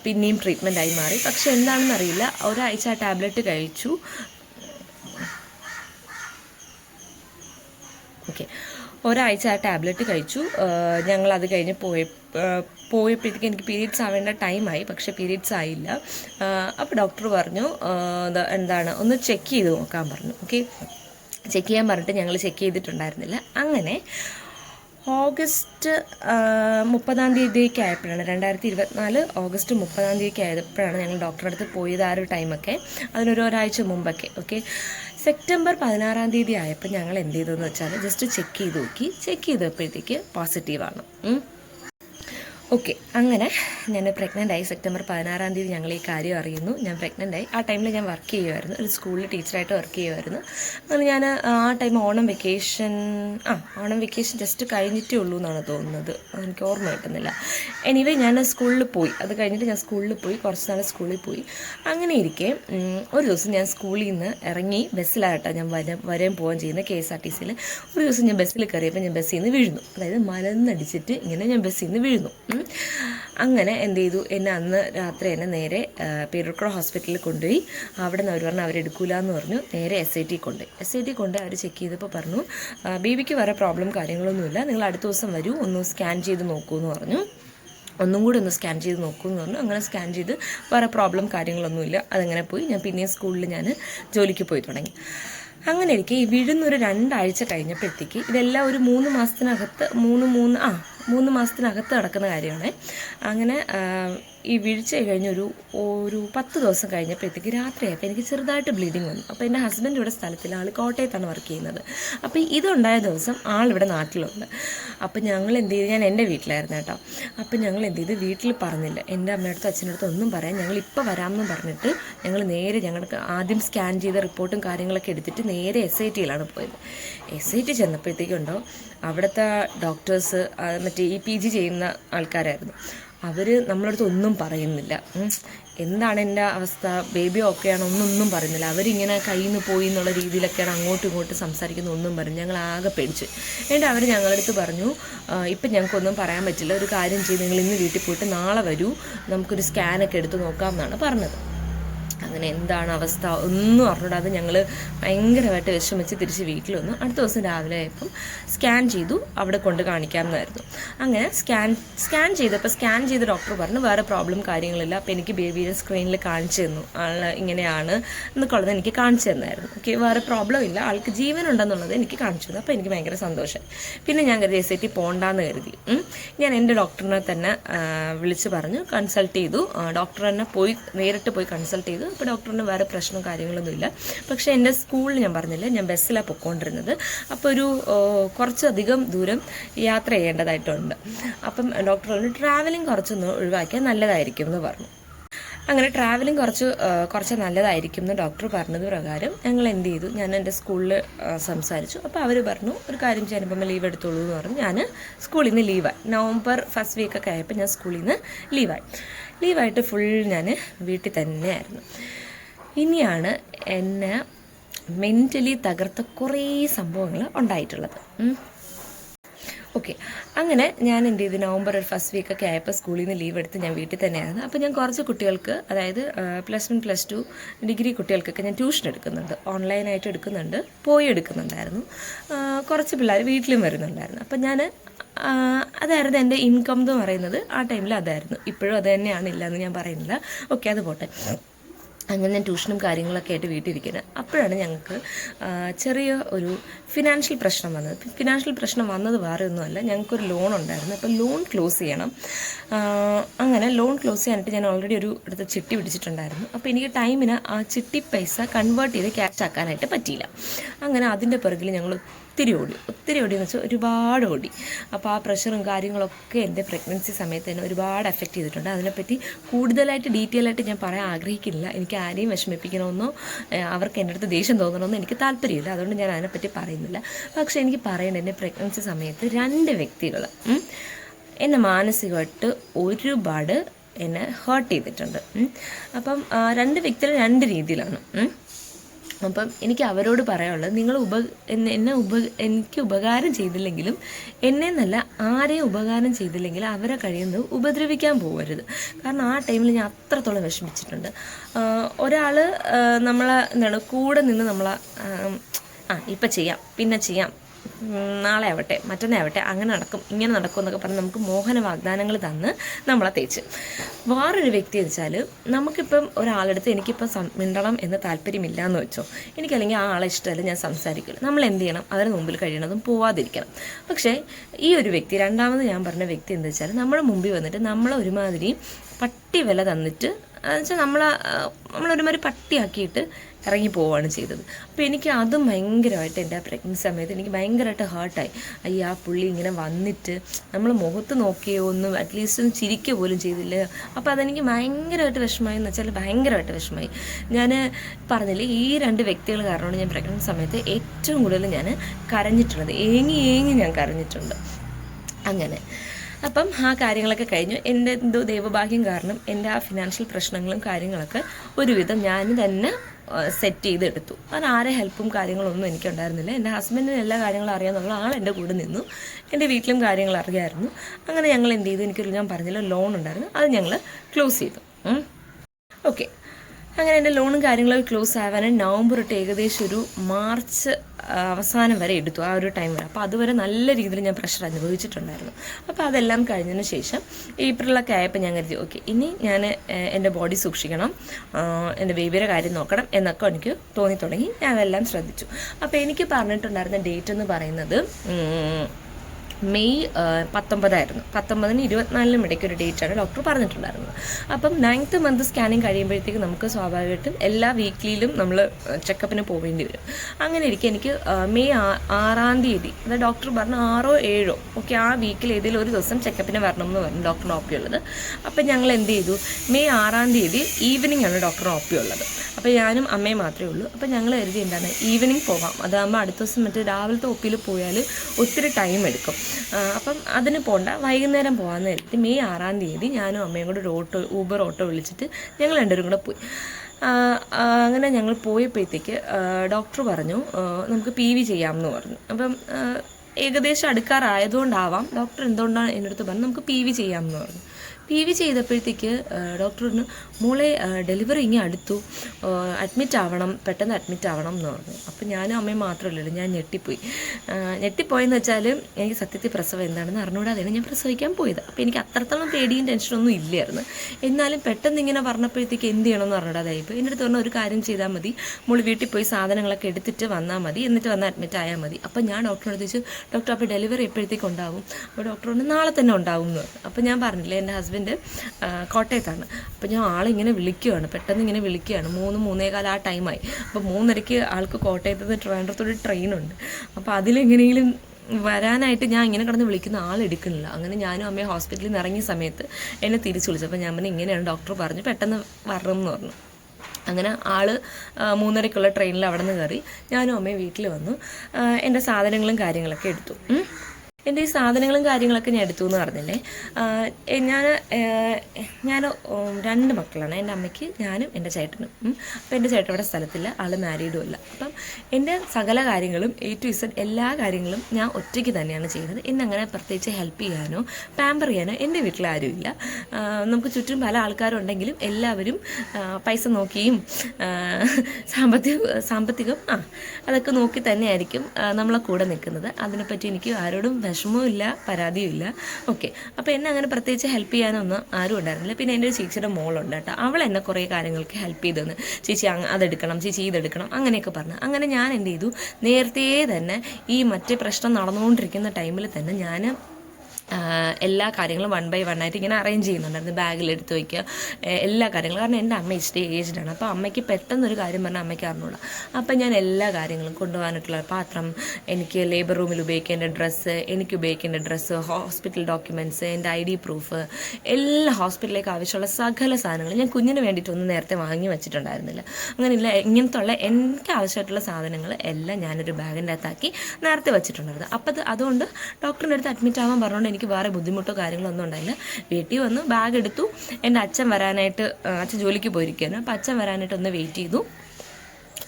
Speaker 1: പിന്നെയും ട്രീറ്റ്മെന്റായി മാറി. പക്ഷെ എന്താണെന്ന് അറിയില്ല. ഒരാഴ്ച ആ ടാബ്ലറ്റ് കഴിച്ചു. ഓക്കെ ഒരാഴ്ച ആ ടാബ്ലറ്റ് കഴിച്ചു. ഞങ്ങൾ അത് കഴിഞ്ഞ് പോയ പോയപ്പോഴത്തേക്ക് എനിക്ക് പീരീഡ്സ് ആവേണ്ട ടൈമായി പക്ഷെ പീരീഡ്സ് ആയില്ല. അപ്പോൾ ഡോക്ടർ പറഞ്ഞു എന്താണ് ഒന്ന് ചെക്ക് ചെയ്ത് നോക്കാൻ പറഞ്ഞു ഓക്കെ ചെക്ക് ചെയ്യാൻ പറഞ്ഞിട്ട് ഞങ്ങൾ ചെക്ക് ചെയ്തിട്ടുണ്ടായിരുന്നില്ല. അങ്ങനെ ഓഗസ്റ്റ് മുപ്പതാം തീയതിയൊക്കെ ആയപ്പോഴാണ് രണ്ടായിരത്തി ഇരുപത്തിനാല് ഓഗസ്റ്റ് മുപ്പതാം തീയതിക്ക് ആയപ്പോഴാണ് ഞങ്ങൾ ഡോക്ടറെ അടുത്ത് പോയത് ആ ഒരു ടൈമൊക്കെ അതിനൊരു ഒരാഴ്ച മുമ്പൊക്കെ ഓക്കെ സെപ്റ്റംബർ പതിനാറാം തീയതി ആയപ്പോൾ ഞങ്ങൾ എന്ത് ചെയ്തതെന്ന് വെച്ചാൽ ജസ്റ്റ് ചെക്ക് ചെയ്ത് നോക്കി. ചെക്ക് ചെയ്തപ്പോഴത്തേക്ക് പോസിറ്റീവാണ്. ഓക്കെ അങ്ങനെ ഞാൻ പ്രഗ്നന്റ് ആയി സെപ്റ്റംബർ പതിനാറാം തീയതി ഞങ്ങൾ ഈ കാര്യം അറിയുന്നു. ഞാൻ പ്രഗ്നന്റ് ആയി. ആ ടൈമിൽ ഞാൻ വർക്ക് ചെയ്യുമായിരുന്നു ഒരു സ്കൂളിൽ ടീച്ചറായിട്ട് വർക്ക് ചെയ്യുമായിരുന്നു അങ്ങനെ ഞാൻ ആ ടൈം ഓണം വെക്കേഷൻ ആ ഓണം വെക്കേഷൻ ജസ്റ്റ് കഴിഞ്ഞിട്ടേ ഉള്ളൂ എന്നാണ് തോന്നുന്നത്. എനിക്ക് ഓർമ്മ കിട്ടുന്നില്ല. എനിവേ ഞാൻ സ്കൂളിൽ പോയി. അത് കഴിഞ്ഞിട്ട് ഞാൻ സ്കൂളിൽ പോയി. കുറച്ച് നാൾ സ്കൂളിൽ പോയി. അങ്ങനെ ഇരിക്കെ ഒരു ദിവസം ഞാൻ സ്കൂളിൽ നിന്ന് ഇറങ്ങി ബസ്സിലായിട്ടാണ് ഞാൻ വരാൻ വരാൻ പോകാൻ ചെയ്യുന്നത് കെ എസ് ആർ ടി സിയിൽ ഒരു ദിവസം ഞാൻ ബസ്സിൽ കയറിയപ്പോൾ ഞാൻ ബസ്സിൽ നിന്ന് വീഴുന്നു. അതായത് മലന്നടിച്ചിട്ട് ഇങ്ങനെ ഞാൻ ബസ്സിൽ നിന്ന് വീഴുന്നു. അങ്ങനെ എന്ത് ചെയ്തു? എന്നെ അന്ന് രാത്രി എന്നെ നേരെ പേരൂർക്കുള ഹോസ്പിറ്റലിൽ കൊണ്ടുപോയി. അവിടെ നിന്ന് അവർ പറഞ്ഞു അവരെടുക്കൂല എന്ന് പറഞ്ഞു. നേരെ എസ് ഐ ടി കൊണ്ടുപോയി. എസ് ഐ ടി കൊണ്ട് അവർ ചെക്ക് ചെയ്തപ്പോൾ പറഞ്ഞു "ആ, ബേബിക്ക് വേറെ പ്രോബ്ലം കാര്യങ്ങളൊന്നുമില്ല. നിങ്ങൾ അടുത്ത ദിവസം വരൂ ഒന്ന് സ്കാൻ ചെയ്ത് നോക്കൂ എന്ന് പറഞ്ഞു. ഒന്നും കൂടി ഒന്ന് സ്കാൻ ചെയ്ത് നോക്കൂ എന്ന് പറഞ്ഞു. അങ്ങനെ സ്കാൻ ചെയ്ത് വേറെ പ്രോബ്ലം കാര്യങ്ങളൊന്നുമില്ല. അതങ്ങനെ പോയി? ഞാൻ പിന്നെയും സ്കൂളിൽ ഞാൻ ജോലിക്ക് പോയി തുടങ്ങി. അങ്ങനെ ഇരിക്കെ ഈ വീഴുന്നൊരു രണ്ടാഴ്ച കഴിഞ്ഞപ്പോഴത്തേക്ക് ഇതെല്ലാം ഒരു മൂന്ന് മാസത്തിനകത്ത് മൂന്ന് മൂന്ന് ആ മൂന്ന് മാസത്തിനകത്ത് നടക്കുന്ന കാര്യമാണ്. അങ്ങനെ ഈ വീഴ്ച കഴിഞ്ഞ ഒരു പത്ത് ദിവസം കഴിഞ്ഞപ്പോഴത്തേക്ക് രാത്രിയായപ്പോൾ എനിക്ക് ചെറുതായിട്ട് ബ്ലീഡിങ് വന്നു. അപ്പോൾ എന്റെ ഹസ്ബൻഡ് ഇവിടെ സ്ഥലത്തിൽ ആൾ കോട്ടയത്താണ് വർക്ക് ചെയ്യുന്നത്. അപ്പോൾ ഇതുണ്ടായ ദിവസം ആൾ ഇവിടെ നാട്ടിലുണ്ട്. അപ്പോൾ ഞങ്ങൾ എന്ത് ചെയ്തു? ഞാൻ എന്റെ വീട്ടിലായിരുന്നു കേട്ടോ. അപ്പോൾ ഞങ്ങൾ എന്ത് ചെയ്തു? വീട്ടിൽ പറഞ്ഞില്ല. എന്റെ അമ്മയടുത്തും അച്ഛനടുത്തും ഒന്നും പറയാൻ ഞങ്ങൾ ഇപ്പോൾ വരാമെന്ന് പറഞ്ഞിട്ട് ഞങ്ങൾ നേരെ ഞങ്ങൾക്ക് ആദ്യം സ്കാൻ ചെയ്ത റിപ്പോർട്ടും കാര്യങ്ങളൊക്കെ എടുത്തിട്ട് നേരെ എസ് ഐ ടിയിലാണ് പോയത്. എസ് ഐ ടി ചെന്നപ്പോഴത്തേക്കുണ്ടോ? അവിടുത്തെ ഡോക്ടേഴ്സ് മറ്റേ ഈ പി ജി ചെയ്യുന്ന ആൾക്കാരായിരുന്നു. അവർ നമ്മളടുത്ത് ഒന്നും പറയുന്നില്ല. എന്താണ് എന്റെ അവസ്ഥ? ബേബി ഓക്കെയാണോ ഒന്നൊന്നും പറയുന്നില്ല. അവരിങ്ങനെ കയ്യിൽ നിന്ന് പോയി എന്നുള്ള രീതിയിലൊക്കെയാണ് അങ്ങോട്ടും ഇങ്ങോട്ടും സംസാരിക്കുന്ന ഒന്നും പറഞ്ഞു ഞങ്ങൾ ആകെ പേടിച്ചു. എന്നിട്ട് അവർ ഞങ്ങളുടെ അടുത്ത് പറഞ്ഞു "ആ, ഇപ്പം ഞങ്ങൾക്കൊന്നും പറയാൻ പറ്റില്ല. ഒരു കാര്യം ചെയ്ത് നിങ്ങൾ ഇന്ന് വീട്ടിൽ പോയിട്ട് നാളെ വരൂ. നമുക്കൊരു സ്കാനൊക്കെ എടുത്ത് നോക്കാം എന്നാണ് പറഞ്ഞത്. അങ്ങനെ എന്താണ് അവസ്ഥ ഒന്നും അറിഞ്ഞൂടാതെ ഞങ്ങൾ ഭയങ്കരമായിട്ട് വിഷമിച്ച് തിരിച്ച് വീട്ടിൽ വന്നു. അടുത്ത ദിവസം രാവിലെ ആയപ്പം സ്കാൻ ചെയ്തു അവിടെ കൊണ്ട് കാണിക്കാമെന്നായിരുന്നു. അങ്ങനെ സ്കാൻ സ്കാൻ ചെയ്തപ്പോൾ സ്കാൻ ചെയ്ത ഡോക്ടർ പറഞ്ഞു വേറെ പ്രോബ്ലം കാര്യങ്ങളില്ല. അപ്പോൾ എനിക്ക് ബേബിയെ സ്ക്രീനിൽ കാണിച്ചു തന്നു. ആൾ ഇങ്ങനെയാണ് എന്നൊക്കെയുള്ളത് എനിക്ക് കാണിച്ചു തന്നായിരുന്നു. ഓക്കെ വേറെ പ്രോബ്ലം ഇല്ല. ആൾക്ക് ജീവനുണ്ടെന്നുള്ളത് എനിക്ക് കാണിച്ചു തന്നു. അപ്പോൾ എനിക്ക് ഭയങ്കര സന്തോഷം. പിന്നെ ഞാൻ കരുതി എസ് ഐ ടി പോകണ്ടെന്ന് കരുതി. ഞാൻ എന്റെ ഡോക്ടറിനെ തന്നെ വിളിച്ച് പറഞ്ഞു കൺസൾട്ട് ചെയ്തു. ഡോക്ടർ തന്നെ പോയി നേരിട്ട് പോയി കൺസൾട്ട് ചെയ്തു. അപ്പോൾ ഡോക്ടറിന് വേറെ പ്രശ്നവും കാര്യങ്ങളൊന്നുമില്ല പക്ഷേ എന്റെ സ്കൂളിൽ ഞാൻ പറഞ്ഞില്ല ഞാൻ ബസ്സിലാണ് പൊയ്ക്കൊണ്ടിരുന്നത് അപ്പോൾ ഒരു കുറച്ചധികം ദൂരം യാത്ര ചെയ്യേണ്ടതായിട്ടുണ്ട്. അപ്പം ഡോക്ടർ പറഞ്ഞു ട്രാവലിംഗ് കുറച്ചൊന്ന് ഒഴിവാക്കിയാൽ നല്ലതായിരിക്കും എന്ന് പറഞ്ഞു. അങ്ങനെ ട്രാവലിംഗ് കുറച്ച് കുറച്ച് നല്ലതായിരിക്കും എന്ന് ഡോക്ടർ പറഞ്ഞത് പ്രകാരം ഞങ്ങൾ എന്ത് ചെയ്തു? ഞാൻ എന്റെ സ്കൂളിൽ സംസാരിച്ചു. അപ്പോൾ അവർ പറഞ്ഞു ഒരു കാര്യം ചെയ്യാനിപ്പം ലീവ് എടുത്തോളൂ എന്ന് പറഞ്ഞു. ഞാൻ സ്കൂളിൽ നിന്ന് ലീവായി നവംബർ ഫസ്റ്റ് വീക്കൊക്കെ ആയപ്പോൾ ഞാൻ സ്കൂളിൽ നിന്ന് ലീവായി ലീവായിട്ട് ഫുൾ ഞാൻ വീട്ടിൽ തന്നെയായിരുന്നു. ഇനിയാണ് എന്നെ മെന്റലി തകർത്ത കുറേ സംഭവങ്ങൾ ഉണ്ടായിട്ടുള്ളത്. ഓക്കെ അങ്ങനെ ഞാൻ എന്ത് ഇത് നവംബർ ഒരു ഫസ്റ്റ് വീക്കൊക്കെ ആയപ്പോൾ സ്കൂളിൽ നിന്ന് ലീവ് എടുത്ത് ഞാൻ വീട്ടിൽ തന്നെയായിരുന്നു. അപ്പോൾ ഞാൻ കുറച്ച് കുട്ടികൾക്ക് അതായത് plus one plus two degree കുട്ടികൾക്കൊക്കെ ഞാൻ ട്യൂഷൻ എടുക്കുന്നുണ്ട്. ഓൺലൈനായിട്ട് എടുക്കുന്നുണ്ട്. പോയി എടുക്കുന്നുണ്ടായിരുന്നു. കുറച്ച് പിള്ളേർ വീട്ടിലും വരുന്നുണ്ടായിരുന്നു. അപ്പം ഞാൻ അതായിരുന്നു എന്റെ ഇൻകം എന്ന് പറയുന്നത് ആ ടൈമിൽ അതായിരുന്നു. ഇപ്പോഴും അത് തന്നെയാണ് ഇല്ലയെന്ന് ഞാൻ പറയുന്നില്ല. ഓക്കെ അത് പോട്ടെ. അങ്ങനെ ഞാൻ ട്യൂഷനും കാര്യങ്ങളൊക്കെ ആയിട്ട് വീട്ടിലിരിക്കുന്നത് അപ്പോഴാണ് ഞങ്ങൾക്ക് ചെറിയ ഒരു ഫിനാൻഷ്യൽ പ്രശ്നം വന്നത്. ഫിനാൻഷ്യൽ പ്രശ്നം വന്നത് വേറെ ഒന്നുമല്ല. ഞങ്ങൾക്കൊരു ലോൺ ഉണ്ടായിരുന്നു. അപ്പോൾ ലോൺ ക്ലോസ് ചെയ്യണം. അങ്ങനെ ലോൺ ക്ലോസ് ചെയ്യാനായിട്ട് ഞാൻ ഓൾറെഡി ഒരു അടുത്ത് ചിട്ടി പിടിച്ചിട്ടുണ്ടായിരുന്നു. അപ്പോൾ എനിക്ക് ടൈമിന് ആ ചിട്ടി പൈസ കൺവേർട്ട് ചെയ്ത് ക്യാഷ് ആക്കാനായിട്ട് പറ്റിയില്ല. അങ്ങനെ അതിന്റെ പിറകിൽ ഞങ്ങൾ ഒത്തിരി ഓടി ഒത്തിരി ഓടി വെച്ചാൽ ഒരുപാട് ഓടി. അപ്പോൾ ആ പ്രഷറും കാര്യങ്ങളൊക്കെ എന്റെ പ്രഗ്നൻസി സമയത്ത് തന്നെ ഒരുപാട് എഫക്റ്റ് ചെയ്തിട്ടുണ്ട്. അതിനെപ്പറ്റി കൂടുതലായിട്ട് ഡീറ്റെയിൽ ആയിട്ട് ഞാൻ പറയാൻ ആഗ്രഹിക്കുന്നില്ല. എനിക്ക് ആരെയും വിഷമിപ്പിക്കണമെന്നോ അവർക്ക് എന്റെ അടുത്ത് ദേഷ്യം തോന്നണമെന്നോ എനിക്ക് താല്പര്യമില്ല. അതുകൊണ്ട് ഞാൻ അതിനെപ്പറ്റി പറയുന്നില്ല. പക്ഷേ എനിക്ക് പറയേണ്ടത് എന്റെ പ്രഗ്നൻസി സമയത്ത് രണ്ട് വ്യക്തികൾ എന്നെ മാനസികമായിട്ട് ഒരുപാട് എന്നെ ഹേർട്ട് ചെയ്തിട്ടുണ്ട്. അപ്പം രണ്ട് വ്യക്തികൾ രണ്ട് രീതിയിലാണ്. അപ്പം എനിക്ക് അവരോട് പറയാനുള്ളത് നിങ്ങൾ ഉപ എന്നെ ഉപ എനിക്ക് ഉപകാരം ചെയ്തില്ലെങ്കിലും എന്നെ എന്നല്ല ആരെയും ഉപകാരം ചെയ്തില്ലെങ്കിൽ അവരെ കഴിയുന്നത് ഉപദ്രവിക്കാൻ പോകരുത്. കാരണം ആ ടൈമിൽ ഞാൻ അത്രത്തോളം വിഷമിച്ചിട്ടുണ്ട്. ഒരാൾ നമ്മളെ എന്താണ് കൂടെ നിന്ന് നമ്മളെ ആ ഇപ്പം ചെയ്യാം പിന്നെ ചെയ്യാം നാളെ ആവട്ടെ മറ്റന്നേ ആവട്ടെ അങ്ങനെ നടക്കും ഇങ്ങനെ നടക്കും എന്നൊക്കെ പറഞ്ഞ് നമുക്ക് മോഹന വാഗ്ദാനങ്ങൾ തന്ന് നമ്മളെ തേച്ച്. വേറൊരു വ്യക്തി എന്ന് വെച്ചാൽ നമുക്കിപ്പം ഒരാളെടുത്ത് എനിക്കിപ്പം മിണ്ടണം എന്ന് താല്പര്യമില്ല എന്ന് വെച്ചോ എനിക്കല്ലെങ്കിൽ ആ ആളെ ഇഷ്ടമല്ല ഞാൻ സംസാരിക്കില്ല. നമ്മൾ എന്ത് ചെയ്യണം? അതിന് മുമ്പിൽ കഴിയണതും പോവാതിരിക്കണം. പക്ഷേ ഈ ഒരു വ്യക്തി രണ്ടാമത് ഞാൻ പറഞ്ഞ വ്യക്തി എന്താ വെച്ചാൽ നമ്മുടെ മുമ്പിൽ വന്നിട്ട് നമ്മളെ ഒരുമാതിരി പട്ടി വില തന്നിട്ട് എന്നുവെച്ചാൽ നമ്മളെ നമ്മളൊരുമാതിരി പട്ടിയാക്കിയിട്ട് ഇറങ്ങി പോവുകയാണ് ചെയ്തത്. അപ്പോൾ എനിക്ക് അതും ഭയങ്കരമായിട്ട് എന്റെ പ്രഗ്നൻസി സമയത്ത് എനിക്ക് ഭയങ്കരമായിട്ട് ഹേർട്ടായി അയ്യ ആ പുള്ളി ഇങ്ങനെ വന്നിട്ട് നമ്മൾ മുഖത്ത് നോക്കിയോ ഒന്നും അറ്റ്ലീസ്റ്റ് ഒന്ന് ചിരിക്കുക പോലും ചെയ്തില്ല. അപ്പോൾ അതെനിക്ക് ഭയങ്കരമായിട്ട് വിഷമമായി എന്ന് വെച്ചാൽ ഭയങ്കരമായിട്ട് വിഷമമായി. ഞാൻ പറഞ്ഞില്ലേ ഈ രണ്ട് വ്യക്തികൾ കാരണമാണ് ഞാൻ പ്രഗ്നൻസി സമയത്ത് ഏറ്റവും കൂടുതൽ ഞാൻ കരഞ്ഞിട്ടുള്ളത്. ഏങ്ങി ഏങ്ങി ഞാൻ കരഞ്ഞിട്ടുണ്ട്. അങ്ങനെ. അപ്പം ആ കാര്യങ്ങളൊക്കെ കഴിഞ്ഞു. എന്റെ എന്തോ ദൈവഭാഗ്യം കാരണം എന്റെ ആ ഫിനാൻഷ്യൽ പ്രശ്നങ്ങളും കാര്യങ്ങളൊക്കെ ഒരുവിധം ഞാൻ തന്നെ സെറ്റ് ചെയ്തെടുത്തു. അതിന് ആരെ ഹെൽപ്പും കാര്യങ്ങളൊന്നും എനിക്കുണ്ടായിരുന്നില്ല. എന്റെ ഹസ്ബൻഡിന് എല്ലാ കാര്യങ്ങളും അറിയാമെന്നുള്ള ആൾ എന്റെ കൂടെ നിന്നു. എന്റെ വീട്ടിലും കാര്യങ്ങൾ അറിയാമായിരുന്നു അങ്ങനെ ഞങ്ങൾ എന്ത് ചെയ്തു? എനിക്കൊരു ഞാൻ പറഞ്ഞില്ല ലോൺ ഉണ്ടായിരുന്നു. അത് ഞങ്ങൾ ക്ലോസ് ചെയ്തു. ഓക്കെ അങ്ങനെ എന്റെ ലോണും കാര്യങ്ങളൊക്കെ ക്ലോസ് ആവാൻ നവംബർ തൊട്ട് ഏകദേശം ഒരു മാർച്ച് അവസാനം വരെ എടുത്തു ആ ഒരു ടൈം വരെ. അപ്പോൾ അതുവരെ നല്ല രീതിയിൽ ഞാൻ പ്രഷർ അനുഭവിച്ചിട്ടുണ്ടായിരുന്നു. അപ്പോൾ അതെല്ലാം കഴിഞ്ഞതിന് ശേഷം ഏപ്രിലൊക്കെ ആയപ്പോൾ ഞാൻ കരുതി ഓക്കെ ഇനി ഞാൻ എന്റെ ബോഡി സൂക്ഷിക്കണം എന്റെ ബേബിയുടെ കാര്യം നോക്കണം എന്നൊക്കെ എനിക്ക് തോന്നി തുടങ്ങി ഞാൻ അതെല്ലാം ശ്രദ്ധിച്ചു. അപ്പോൾ എനിക്ക് പറഞ്ഞിട്ടുണ്ടായിരുന്ന ഡേറ്റ് എന്ന് പറയുന്നത് മെയ് പത്തൊമ്പതായിരുന്നു. പത്തൊമ്പതിന് ഇരുപത്തിനാലിനും ഇടയ്ക്ക് ഒരു ഡേറ്റാണ് ഡോക്ടർ പറഞ്ഞിട്ടുണ്ടായിരുന്നത്. അപ്പം നയൻത്ത് മന്ത് സ്കാനിങ് കഴിയുമ്പോഴത്തേക്ക് നമുക്ക് സ്വാഭാവികമായിട്ടും എല്ലാ വീക്ക്ലിയിലും നമ്മൾ ചെക്കപ്പിന് പോവേണ്ടി വരും. അങ്ങനെ ഇരിക്കും എനിക്ക് മെയ് ആറാം തീയതി അതായത് ഡോക്ടർ പറഞ്ഞു ആറോ ഏഴോ ഓക്കെ ആ വീക്കിൽ ഏതെങ്കിലും ഒരു ദിവസം ചെക്കപ്പിന് വരണം എന്ന് പറഞ്ഞു ഡോക്ടറിന് ഓപ്പി ഉള്ളത്. അപ്പം ഞങ്ങൾ എന്ത് ചെയ്തു? മെയ് ആറാം തീയതി ഈവനിങ് ആണ് ഡോക്ടറിന് ഓപ്പി ഉള്ളത്. അപ്പോൾ ഞാനും അമ്മയും മാത്രമേ ഉള്ളൂ. അപ്പോൾ ഞങ്ങൾ കരുതി എന്താണ്? ഈവനിങ് പോകാം അതാകുമ്പോൾ അടുത്ത ദിവസം മറ്റേ രാവിലത്തെ ഒപ്പിയിൽ പോയാൽ ഒത്തിരി ടൈം എടുക്കും. അപ്പം അതിന് പോണ്ട. വൈകുന്നേരം പോകാമെന്ന് കരുതി മെയ് ആറാം തീയതി ഞാനും അമ്മയും കൂടെ ഒരു ഓട്ടോ ഊബർ ഓട്ടോ വിളിച്ചിട്ട് ഞങ്ങൾ രണ്ടുപേരും കൂടെ പോയി. അങ്ങനെ ഞങ്ങൾ പോയപ്പോഴത്തേക്ക് ഡോക്ടർ പറഞ്ഞു നമുക്ക് പി വി ചെയ്യാമെന്ന് പറഞ്ഞു. അപ്പം ഏകദേശം അടുക്കാറായതുകൊണ്ടാവാം. ഡോക്ടർ എന്തുകൊണ്ടാണ് എന്റെ അടുത്ത് പറഞ്ഞു നമുക്ക് പി വി ചെയ്യാമെന്ന് പറഞ്ഞു. പി വി ചെയ്തപ്പോഴത്തേക്ക് ഡോക്ടർ പറഞ്ഞു മോളെ ഡെലിവറി ഇങ്ങനെ അടുത്തു. അഡ്മിറ്റ് ആവണം പെട്ടെന്ന് അഡ്മിറ്റ് ആവണം എന്ന് പറഞ്ഞു. അപ്പോൾ ഞാനും അമ്മയും മാത്രമല്ലല്ലോ ഞാൻ ഞെട്ടിപ്പോയി. ഞെട്ടിപ്പോയെന്ന് വെച്ചാൽ എനിക്ക് സത്യത്തിൽ പ്രസവം എന്താണെന്ന് അറിഞ്ഞുകൂടാതെയാണ് ഞാൻ പ്രസവിക്കാൻ പോയത്. അപ്പോൾ എനിക്ക് അത്രത്തോളം പേടിയും ടെൻഷനൊന്നും ഇല്ലായിരുന്നു. എന്നാലും പെട്ടെന്ന് ഇങ്ങനെ പറഞ്ഞപ്പോഴത്തേക്ക് എന്ത് ചെയ്യണമെന്ന് അറിഞ്ഞൂടാതായിപ്പോൾ എന്റെ അടുത്ത് ഒരു കാര്യം ചെയ്താൽ മതി. മോൾ വീട്ടിൽ പോയി സാധനങ്ങളൊക്കെ എടുത്തിട്ട് വന്നാൽ മതി. എന്നിട്ട് വന്ന് അഡ്മിറ്റ് ആയാൽ മതി. അപ്പോൾ ഞാൻ ഡോക്ടറിനോട് ചോദിച്ചു ഡോക്ടർ അപ്പോൾ ഡെലിവറി എപ്പോഴത്തേക്ക് ഉണ്ടാവും? അപ്പോൾ ഡോക്ടർ പറഞ്ഞു നാളെ തന്നെ ഉണ്ടാവും എന്ന് പറഞ്ഞു. അപ്പോൾ ഞാൻ പറഞ്ഞില്ലേ എന്റെ ഹസ്ബൻഡ് കോട്ടയത്താണ്. അപ്പോൾ ഞാൻ ആളിങ്ങനെ വിളിക്കുകയാണ് പെട്ടെന്ന് ഇങ്ങനെ വിളിക്കുകയാണ് മൂന്ന് മൂന്നേകാലം ആ ടൈമായി അപ്പോൾ മൂന്നരയ്ക്ക് ആൾക്ക് കോട്ടയത്ത് നിന്ന് ട്രിവാൻഡ്രത്തൊരു ട്രെയിനുണ്ട് അപ്പോൾ അതിലെങ്ങനെയെങ്കിലും വരാനായിട്ട് ഞാൻ ഇങ്ങനെ കിടന്ന് വിളിക്കുന്ന ആൾ എടുക്കുന്നില്ല. അങ്ങനെ ഞാനും അമ്മയെ ഹോസ്പിറ്റലിൽ നിന്ന് ഇറങ്ങിയ സമയത്ത് എന്നെ തിരിച്ചു വിളിച്ചു. അപ്പോൾ ഞാൻ പറഞ്ഞു ഇങ്ങനെയാണ് ഡോക്ടർ പറഞ്ഞു. പെട്ടെന്ന് വരണം എന്ന് പറഞ്ഞു. അങ്ങനെ ആൾ ആ, മൂന്നരയ്ക്കുള്ള ട്രെയിനിൽ അവിടെ നിന്ന് കയറി ഞാനും അമ്മയും വീട്ടിൽ വന്നു. എന്റെ സാധനങ്ങളും കാര്യങ്ങളൊക്കെ എടുത്തു. എന്റെ ഈ സാധനങ്ങളും കാര്യങ്ങളൊക്കെ ഞാൻ എടുത്തു എന്ന് പറഞ്ഞില്ലേ? ഞാൻ ഞാൻ രണ്ട് മക്കളാണ്. എന്റെ അമ്മയ്ക്ക് ഞാനും എന്റെ ചേട്ടനും. അപ്പം എന്റെ ചേട്ടൻ ഇവിടെ സ്ഥലത്തില്ല. ആൾ മാരീഡും അല്ല. അപ്പം എന്റെ സകല കാര്യങ്ങളും എ ടു ഇസഡ് എല്ലാ കാര്യങ്ങളും ഞാൻ ഒറ്റയ്ക്ക് തന്നെയാണ് ചെയ്യുന്നത്. എന്നെ അങ്ങനെ പ്രത്യേകിച്ച് ഹെൽപ്പ് ചെയ്യാനോ പാമ്പർ ചെയ്യാനോ എന്റെ വീട്ടിൽ ആ, നമുക്ക് ചുറ്റും പല ആൾക്കാരും ഉണ്ടെങ്കിലും എല്ലാവരും പൈസ നോക്കിയും സാമ്പത്തിക സാമ്പത്തികം ആ അതൊക്കെ നോക്കി തന്നെയായിരിക്കും നമ്മളെ കൂടെ നിൽക്കുന്നത്. അതിനെപ്പറ്റി എനിക്ക് ആരോടും വിഷമവും ഇല്ല പരാതിയും ഇല്ല. ഓക്കെ അപ്പോൾ എന്നെ അങ്ങനെ പ്രത്യേകിച്ച് ഹെൽപ്പ് ചെയ്യാനൊന്നും ആരും ഉണ്ടായിരുന്നില്ല. പിന്നെ എന്റെ ഒരു ചേച്ചിയുടെ മോളുണ്ട് കേട്ടോ. അവൾ എന്നെ കുറേ കാര്യങ്ങൾക്ക് ഹെൽപ്പ് ചെയ്തു തന്നു ചേച്ചി അതെടുക്കണം ചേച്ചി ഇതെടുക്കണം അങ്ങനെയൊക്കെ പറഞ്ഞു. അങ്ങനെ ഞാൻ എന്ത് ചെയ്തു? നേരത്തെ തന്നെ ഈ മറ്റേ പ്രശ്നം നടന്നുകൊണ്ടിരിക്കുന്ന ടൈമിൽ തന്നെ ഞാൻ എല്ലാ കാര്യങ്ങളും വൺ ബൈ വൺ ആയിട്ട് ഇങ്ങനെ അറേഞ്ച് ചെയ്യുന്നുണ്ടായിരുന്നു. ബാഗിൽ എടുത്ത് വയ്ക്കുക എല്ലാ കാര്യങ്ങളും. കാരണം എന്റെ അമ്മ ഇച്ചിരി ഏജ്ഡ് ആണ്. അപ്പോൾ അമ്മയ്ക്ക് പെട്ടെന്നൊരു കാര്യം പറഞ്ഞാൽ അമ്മയ്ക്ക് അറിഞ്ഞൂടാ. അപ്പം ഞാൻ എല്ലാ കാര്യങ്ങളും കൊണ്ടുപോകാനായിട്ടുള്ള പാത്രം എനിക്ക് ലേബർ റൂമിൽ ഉപയോഗിക്കേണ്ട ഡ്രസ്സ് എനിക്ക് ഉപയോഗിക്കേണ്ട ഡ്രസ്സ് ഹോസ്പിറ്റൽ ഡോക്യുമെന്റ്സ് എന്റെ ഐ ഡി പ്രൂഫ് എല്ലാ ഹോസ്പിറ്റലിലേക്ക് ആവശ്യമുള്ള സകല സാധനങ്ങൾ ഞാൻ കുഞ്ഞിന് വേണ്ടിയിട്ടൊന്നും നേരത്തെ വാങ്ങി വെച്ചിട്ടുണ്ടായിരുന്നില്ല. അങ്ങനെയില്ല ഇങ്ങനത്തെ ഉള്ള എനിക്ക് ആവശ്യമായിട്ടുള്ള സാധനങ്ങൾ എല്ലാം ഞാനൊരു ബാഗിന്റെ അകത്താക്കി നേരത്തെ വെച്ചിട്ടുണ്ടായിരുന്നു. അപ്പോൾ അത് അതുകൊണ്ട് ഡോക്ടറിന്റെ അടുത്ത് അഡ്മിറ്റ് ആവാൻ പറഞ്ഞുകൊണ്ട് എനിക്ക് വേറെ ബുദ്ധിമുട്ടോ കാര്യങ്ങളോ ഒന്നും ഉണ്ടായില്ല. വീട്ടിൽ വന്ന് ബാഗ് എടുത്തു. എന്റെ അച്ഛൻ വരാനായിട്ട് അച്ഛൻ ജോലിക്ക് പോയിരിക്കുകയാണ്. അപ്പോൾ അച്ഛൻ വരാനായിട്ട് ഒന്ന് വെയിറ്റ് ചെയ്തു.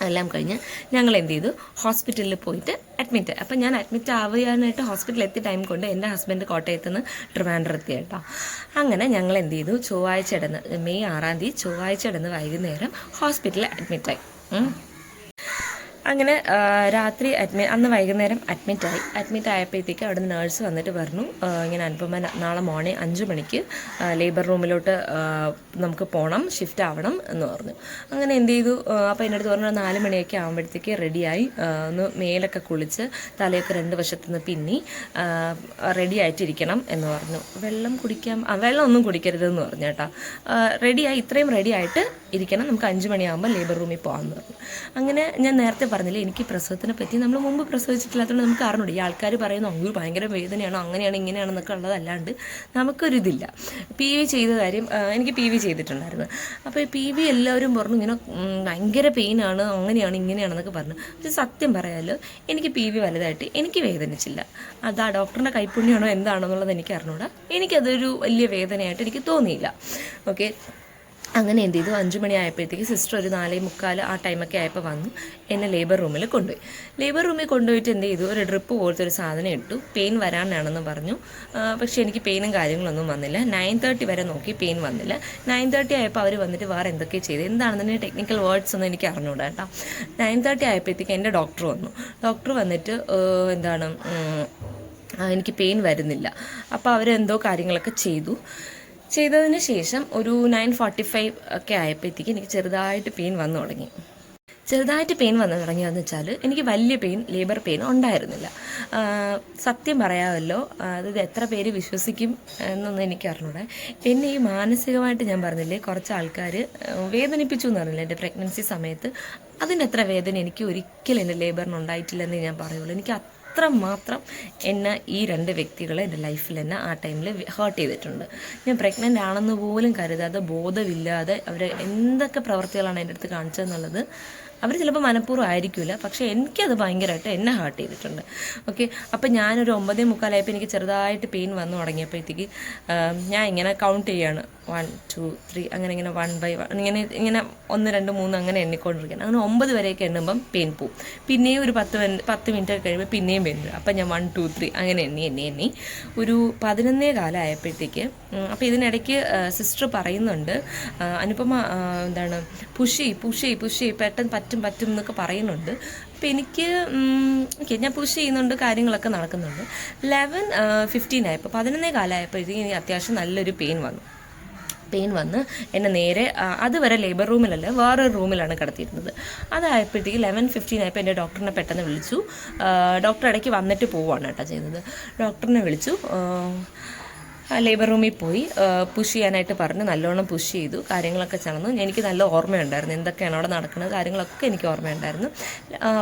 Speaker 1: എല്ലാം കഴിഞ്ഞ് ഞങ്ങൾ എന്ത് ചെയ്തു? ഹോസ്പിറ്റലിൽ പോയിട്ട് അഡ്മിറ്റ് അപ്പം ഞാൻ അഡ്മിറ്റ് ആവാനായിട്ട് ഹോസ്പിറ്റലിൽ എത്തിയ ടൈം കൊണ്ട് എന്റെ ഹസ്ബൻഡ് കോട്ടയത്ത് നിന്ന് ട്രിവാൻഡർ എത്തി കേട്ടോ. അങ്ങനെ ഞങ്ങൾ എന്ത് ചെയ്തു? ചൊവ്വാഴ്ച ഇടന്ന് മെയ് ആറാം തീയതി ചൊവ്വാഴ്ച ഇടന്ന് വൈകുന്നേരം ഹോസ്പിറ്റലിൽ അഡ്മിറ്റായി. അങ്ങനെ രാത്രി അഡ്മി അന്ന് വൈകുന്നേരം അഡ്മിറ്റായി അഡ്മിറ്റ് ആയപ്പോഴത്തേക്ക് അവിടെ നിന്ന് നേഴ്സ് വന്നിട്ട് പറഞ്ഞു ഇങ്ങനെ അനുപമ നാളെ മോർണിംഗ് അഞ്ച് മണിക്ക് ലേബർ റൂമിലോട്ട് നമുക്ക് പോകണം ഷിഫ്റ്റ് ആവണം എന്ന് പറഞ്ഞു. അങ്ങനെ എന്ത് ചെയ്തു? അപ്പോൾ എന്റെ അടുത്ത് പറഞ്ഞു നാല് മണിയൊക്കെ ആകുമ്പോഴത്തേക്ക് റെഡിയായി ഒന്ന് മേലൊക്കെ കുളിച്ച് തലയൊക്കെ രണ്ട് വശത്തുനിന്ന് പിന്നി റെഡി ആയിട്ടിരിക്കണം എന്ന് പറഞ്ഞു. വെള്ളം കുടിക്കാം വെള്ളം ഒന്നും കുടിക്കരുതെന്ന് പറഞ്ഞു കേട്ടോ. റെഡിയായി ഇത്രയും റെഡി ആയിട്ട് ഇരിക്കണം. നമുക്ക് അഞ്ച് മണിയാകുമ്പോൾ ലേബർ റൂമിൽ പോകാമെന്ന് പറഞ്ഞു. അങ്ങനെ ഞാൻ നേരത്തെ പറഞ്ഞില്ലേ എനിക്ക് പ്രസവത്തിനെ പറ്റി നമ്മൾ മുമ്പ് പ്രസവിച്ചിട്ടില്ലാത്തതുകൊണ്ട് നമുക്ക് അറിഞ്ഞൂടെ. ഈ ആൾക്കാർ പറയുന്ന ഒരു ഭയങ്കര വേദനയാണോ അങ്ങനെയാണ് ഇങ്ങനെയാണെന്നൊക്കെ ഉള്ളതല്ലാണ്ട് നമുക്കൊരിതില്ല. പി വി ചെയ്ത കാര്യം എനിക്ക് പി വി ചെയ്തിട്ടുണ്ടായിരുന്നു. അപ്പോൾ ഈ പി വി എല്ലാവരും പറഞ്ഞു ഇങ്ങനെ ഭയങ്കര പെയിനാണ് അങ്ങനെയാണ് ഇങ്ങനെയാണെന്നൊക്കെ പറഞ്ഞു. പക്ഷെ സത്യം പറയാമല്ലോ എനിക്ക് പി വി വലുതായിട്ട് എനിക്ക് വേദനിച്ചില്ല. അത് ആ ഡോക്ടറിന്റെ കൈപ്പുണ്യമാണോ എന്താണോ എന്നുള്ളത് എനിക്ക് അറിഞ്ഞൂടാ. എനിക്കതൊരു വലിയ വേദനയായിട്ട് എനിക്ക് തോന്നിയില്ല. ഓക്കെ അങ്ങനെ എന്ത് ചെയ്തു? അഞ്ച് മണി ആയപ്പോഴത്തേക്ക് സിസ്റ്റർ ഒരു നാലേ മുക്കാൽ ആ ടൈമൊക്കെ ആയപ്പോൾ വന്നു. എന്നെ ലേബർ റൂമിൽ കൊണ്ടുപോയി. ലേബർ റൂമിൽ കൊണ്ടുപോയിട്ട് എന്ത് ചെയ്തു? ഒരു ഡ്രിപ്പ് പോലത്തെ ഒരു സാധനം ഇട്ടു. പെയിൻ വരാനാണെന്ന് പറഞ്ഞു. പക്ഷേ എനിക്ക് പെയിനും കാര്യങ്ങളൊന്നും വന്നില്ല. നയൻ തേർട്ടി വരെ നോക്കി പെയിൻ വന്നില്ല. നയൻ തേർട്ടി ആയപ്പോൾ അവർ വന്നിട്ട് വേറെ എന്തൊക്കെ ചെയ്തു. എന്താണെന്ന് ടെക്നിക്കൽ വേർഡ്സ് ഒന്നും എനിക്ക് അറിഞ്ഞൂടാ കേട്ടോ. നയൻ തേർട്ടി ആയപ്പോഴത്തേക്ക് എന്റെ ഡോക്ടർ വന്നു. ഡോക്ടർ വന്നിട്ട് എന്താണ് എനിക്ക് പെയിൻ വരുന്നില്ല. അപ്പോൾ അവരെന്തോ കാര്യങ്ങളൊക്കെ ചെയ്തു. ചെയ്തതിന് ശേഷം ഒരു നയൻ ഫോർട്ടി ഫൈവ് ഒക്കെ ആയപ്പോഴത്തേക്ക് എനിക്ക് ചെറുതായിട്ട് പെയിൻ വന്നു തുടങ്ങി. ചെറുതായിട്ട് പെയിൻ വന്നു തുടങ്ങിയതെന്ന് വെച്ചാൽ എനിക്ക് വലിയ പെയിൻ ലേബർ പെയിൻ ഉണ്ടായിരുന്നില്ല. സത്യം പറയാമല്ലോ അതായത് എത്ര പേര് വിശ്വസിക്കും എന്നൊന്നും എനിക്ക് അറിഞ്ഞൂടെ. പിന്നെ ഈ മാനസികമായിട്ട് ഞാൻ പറഞ്ഞില്ലേ കുറച്ച് ആൾക്കാർ വേദനിപ്പിച്ചു എന്ന് പറഞ്ഞില്ല എന്റെ പ്രഗ്നൻസി സമയത്ത്. അതിന്റെ അത്ര വേദന എനിക്ക് ഒരിക്കലും എന്റെ ലേബറിന് ഉണ്ടായിട്ടില്ലെന്ന് ഞാൻ പറയുള്ളൂ. എനിക്ക് അത്രമാത്രം എന്നെ ഈ രണ്ട് വ്യക്തികളെ എന്റെ ലൈഫിൽ എന്നെ ആ ടൈമിൽ ഹേർട്ട് ചെയ്തിട്ടുണ്ട്. ഞാൻ പ്രഗ്നന്റ് ആണെന്ന് പോലും കരുതാതെ ബോധമില്ലാതെ അവർ എന്തൊക്കെ പ്രവർത്തികളാണ് എന്റെ അടുത്ത് കാണിച്ചതെന്നുള്ളത് അവർ ചിലപ്പോൾ മനഃപൂർവം ആയിരിക്കില്ല പക്ഷേ എനിക്കത് ഭയങ്കരമായിട്ട് എന്നെ ഹാർട്ട് ചെയ്തിട്ടുണ്ട്. ഓക്കെ അപ്പം ഞാനൊരു ഒമ്പതേ മുക്കാലായപ്പോൾ എനിക്ക് ചെറുതായിട്ട് പെയിൻ വന്നു തുടങ്ങിയപ്പോഴത്തേക്ക് ഞാൻ ഇങ്ങനെ കൗണ്ട് ചെയ്യാണ്. വൺ ടു ത്രീ അങ്ങനെ ഇങ്ങനെ വൺ ബൈ വൺ ഇങ്ങനെ ഇങ്ങനെ ഒന്ന് രണ്ട് മൂന്ന് അങ്ങനെ എണ്ണിക്കൊണ്ടിരിക്കണം അങ്ങനെ ഒമ്പത് വരെയൊക്കെ എണ്ണുമ്പം പെയിൻ പോവും. പിന്നെയും ഒരു പത്ത് പത്ത് മിനിറ്റ് കഴിയുമ്പോൾ പിന്നെയും പെയിൻ വരും. അപ്പം ഞാൻ വൺ ടു ത്രീ അങ്ങനെ എണ്ണി എണ്ണി എണ്ണി. ഒരു പതിനൊന്നേ കാലം ആയപ്പോഴത്തേക്ക് അപ്പോൾ ഇതിനിടയ്ക്ക് സിസ്റ്റർ പറയുന്നുണ്ട് അനുപമ എന്താണ് പുഷി പുഷി പുഷ് പെട്ടെന്ന് പറ്റും പറ്റും എന്നൊക്കെ പറയുന്നുണ്ട്. അപ്പോൾ എനിക്ക് ഓക്കെ ഞാൻ പുഷ് ചെയ്യുന്നുണ്ട് കാര്യങ്ങളൊക്കെ നടക്കുന്നുണ്ട്. ലെവൻ ഫിഫ്റ്റീൻ ആയപ്പോൾ പതിനൊന്നേ കാലമായപ്പോഴത്തേക്കും എനിക്ക് അത്യാവശ്യം നല്ലൊരു പെയിൻ വന്നു. പെയിൻ വന്ന് എന്നെ നേരെ അതുവരെ ലേബർ റൂമിലല്ല വേറൊരു റൂമിലാണ് കിടത്തിയിരുന്നത്. അതായപ്പോഴത്തേക്ക് ലെവൻ ഫിഫ്റ്റീൻ ആയപ്പോൾ എന്റെ ഡോക്ടറിനെ പെട്ടെന്ന് വിളിച്ചു. ഡോക്ടർ ഇടയ്ക്ക് വന്നിട്ട് പോവാണ് കേട്ടോ ചെയ്തത് ഡോക്ടറിനെ വിളിച്ചു. ലേബർ റൂമിൽ പോയി പുഷ് ചെയ്യാനായിട്ട് പറഞ്ഞു നല്ലോണം പുഷ് ചെയ്തു കാര്യങ്ങളൊക്കെ ചെന്നു എനിക്ക് നല്ല ഓർമ്മയുണ്ടായിരുന്നു എന്തൊക്കെയാണ് അവിടെ നടക്കുന്നത് കാര്യങ്ങളൊക്കെ എനിക്ക് ഓർമ്മയുണ്ടായിരുന്നു.